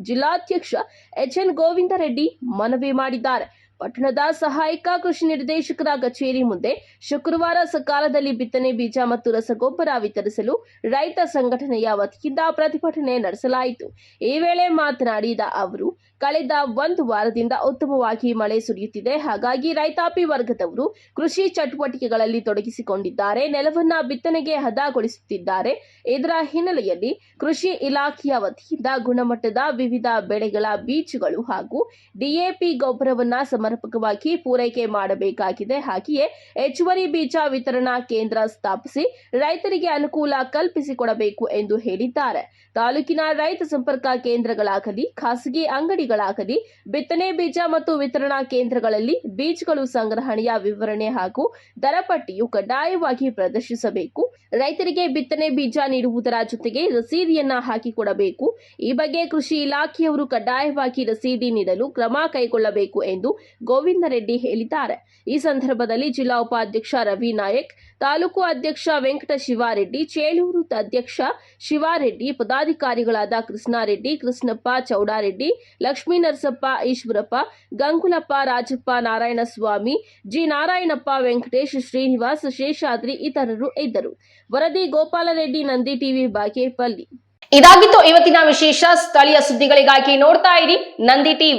ಜಿಲ್ಲಾಧ್ಯಕ್ಷ ಎಚ್ಎನ್ ಗೋವಿಂದ ರೆಡ್ಡಿ ಮನವಿ ಮಾಡಿದ್ದಾರೆ. ಪಟ್ಟಣದ ಸಹಾಯಕ ಕೃಷಿ ನಿರ್ದೇಶಕರ ಕಚೇರಿ ಮುಂದೆ ಶುಕ್ರವಾರ ಸಕಾಲದಲ್ಲಿ ಬಿತ್ತನೆ ಬೀಜ ಮತ್ತು ರಸಗೊಬ್ಬರ ವಿತರಿಸಲು ರೈತ ಸಂಘಟನೆಯ ವತಿಯಿಂದ ಪ್ರತಿಭಟನೆ ನಡೆಸಲಾಯಿತು. ಈ ವೇಳೆ ಮಾತನಾಡಿದ ಅವರು ಕಳೆದ ಒಂದು ವಾರದಿಂದ ಉತ್ತಮವಾಗಿ ಮಳೆ ಸುರಿಯುತ್ತಿದೆ. ಹಾಗಾಗಿ ರೈತಾಪಿ ವರ್ಗದವರು ಕೃಷಿ ಚಟುವಟಿಕೆಗಳಲ್ಲಿ ತೊಡಗಿಸಿಕೊಂಡಿದ್ದಾರೆ. ನೆಲವನ್ನ ಬಿತ್ತನೆಗೆ ಹದಗೊಳಿಸುತ್ತಿದ್ದಾರೆ. ಇದರ ಹಿನ್ನೆಲೆಯಲ್ಲಿ ಕೃಷಿ ಇಲಾಖೆಯ ವತಿಯಿಂದ ಗುಣಮಟ್ಟದ ವಿವಿಧ ಬೆಳೆಗಳ ಬೀಜಗಳು ಹಾಗೂ ಡಿಎಪಿ ಗೊಬ್ಬರವನ್ನ ಸಮರ್ಪಕವಾಗಿ ಪೂರೈಕೆ ಮಾಡಬೇಕಾಗಿದೆ. ಹಾಗೆಯೇ ಹೆಚ್ಚುವರಿ ಬೀಜ ವಿತರಣಾ ಕೇಂದ್ರ ಸ್ಥಾಪಿಸಿ ರೈತರಿಗೆ ಅನುಕೂಲ ಕಲ್ಪಿಸಿಕೊಡಬೇಕು ಎಂದು ಹೇಳಿದ್ದಾರೆ. ತಾಲೂಕಿನ ರೈತ ಸಂಪರ್ಕ ಕೇಂದ್ರಗಳಾಗಲಿ, ಖಾಸಗಿ ಅಂಗಡಿಗಳಾಗಲಿ ಬಿತ್ತನೆ ಬೀಜ ಮತ್ತು ವಿತರಣಾ ಕೇಂದ್ರಗಳಲ್ಲಿ ಬೀಜಗಳು ಸಂಗ್ರಹಣೆಯ ವಿವರಣೆ ಹಾಗೂ ದರಪಟ್ಟಿಯು ಕಡ್ಡಾಯವಾಗಿ ಪ್ರದರ್ಶಿಸಬೇಕು. ರೈತರಿಗೆ ಬಿತ್ತನೆ ಬೀಜ ನೀಡುವುದರ ಜೊತೆಗೆ ರಸೀದಿಯನ್ನ ಹಾಕಿಕೊಡಬೇಕು. ಈ ಬಗ್ಗೆ ಕೃಷಿ ಇಲಾಖೆಯವರು ಕಡ್ಡಾಯವಾಗಿ ರಸೀದಿ ನೀಡಲು ಕ್ರಮ ಕೈಗೊಳ್ಳಬೇಕು ಎಂದು ಗೋವಿಂದ ರೆಡ್ಡಿ ಹೇಳಿದ್ದಾರೆ. ಈ ಸಂದರ್ಭದಲ್ಲಿ ಜಿಲ್ಲಾ ಉಪಾಧ್ಯಕ್ಷ ರವಿ ನಾಯಕ್ ತಾಲೂಕು ಅಧ್ಯಕ್ಷ ವೆಂಕಟ ಶಿವಾರೆಡ್ಡಿ, ಚೇಳೂರು ಅಧ್ಯಕ್ಷ ಶಿವಾರೆಡ್ಡಿ, ಪದಾಧಿಕಾರಿಗಳಾದ ಕೃಷ್ಣಾರೆಡ್ಡಿ, ಕೃಷ್ಣಪ್ಪ ಚೌಡಾರೆಡ್ಡಿ, ಲಕ್ಷ್ಮೀ ನರಸಪ್ಪ ಈಶ್ವರಪ್ಪ, ಗಂಗುಲಪ್ಪ ರಾಜಪ್ಪ ನಾರಾಯಣಸ್ವಾಮಿ, ಜಿ ನಾರಾಯಣಪ್ಪ ವೆಂಕಟೇಶ್ ಶ್ರೀನಿವಾಸ್ ಶೇಷಾದ್ರಿ ಇತರರು ಇದ್ದರು. ವರದಿ ಗೋಪಾಲರೆಡ್ಡಿ, ನಂದಿ ಟಿವಿ, ಬಾಗೇಪಲ್ಲಿ. ಇದಾಗಿತ್ತು ಇವತ್ತಿನ ವಿಶೇಷ. ಸ್ಥಳೀಯ ಸುದ್ದಿಗಳಿಗಾಗಿ ನೋಡ್ತಾ ಇರಿ ನಂದಿ ಟಿವಿ.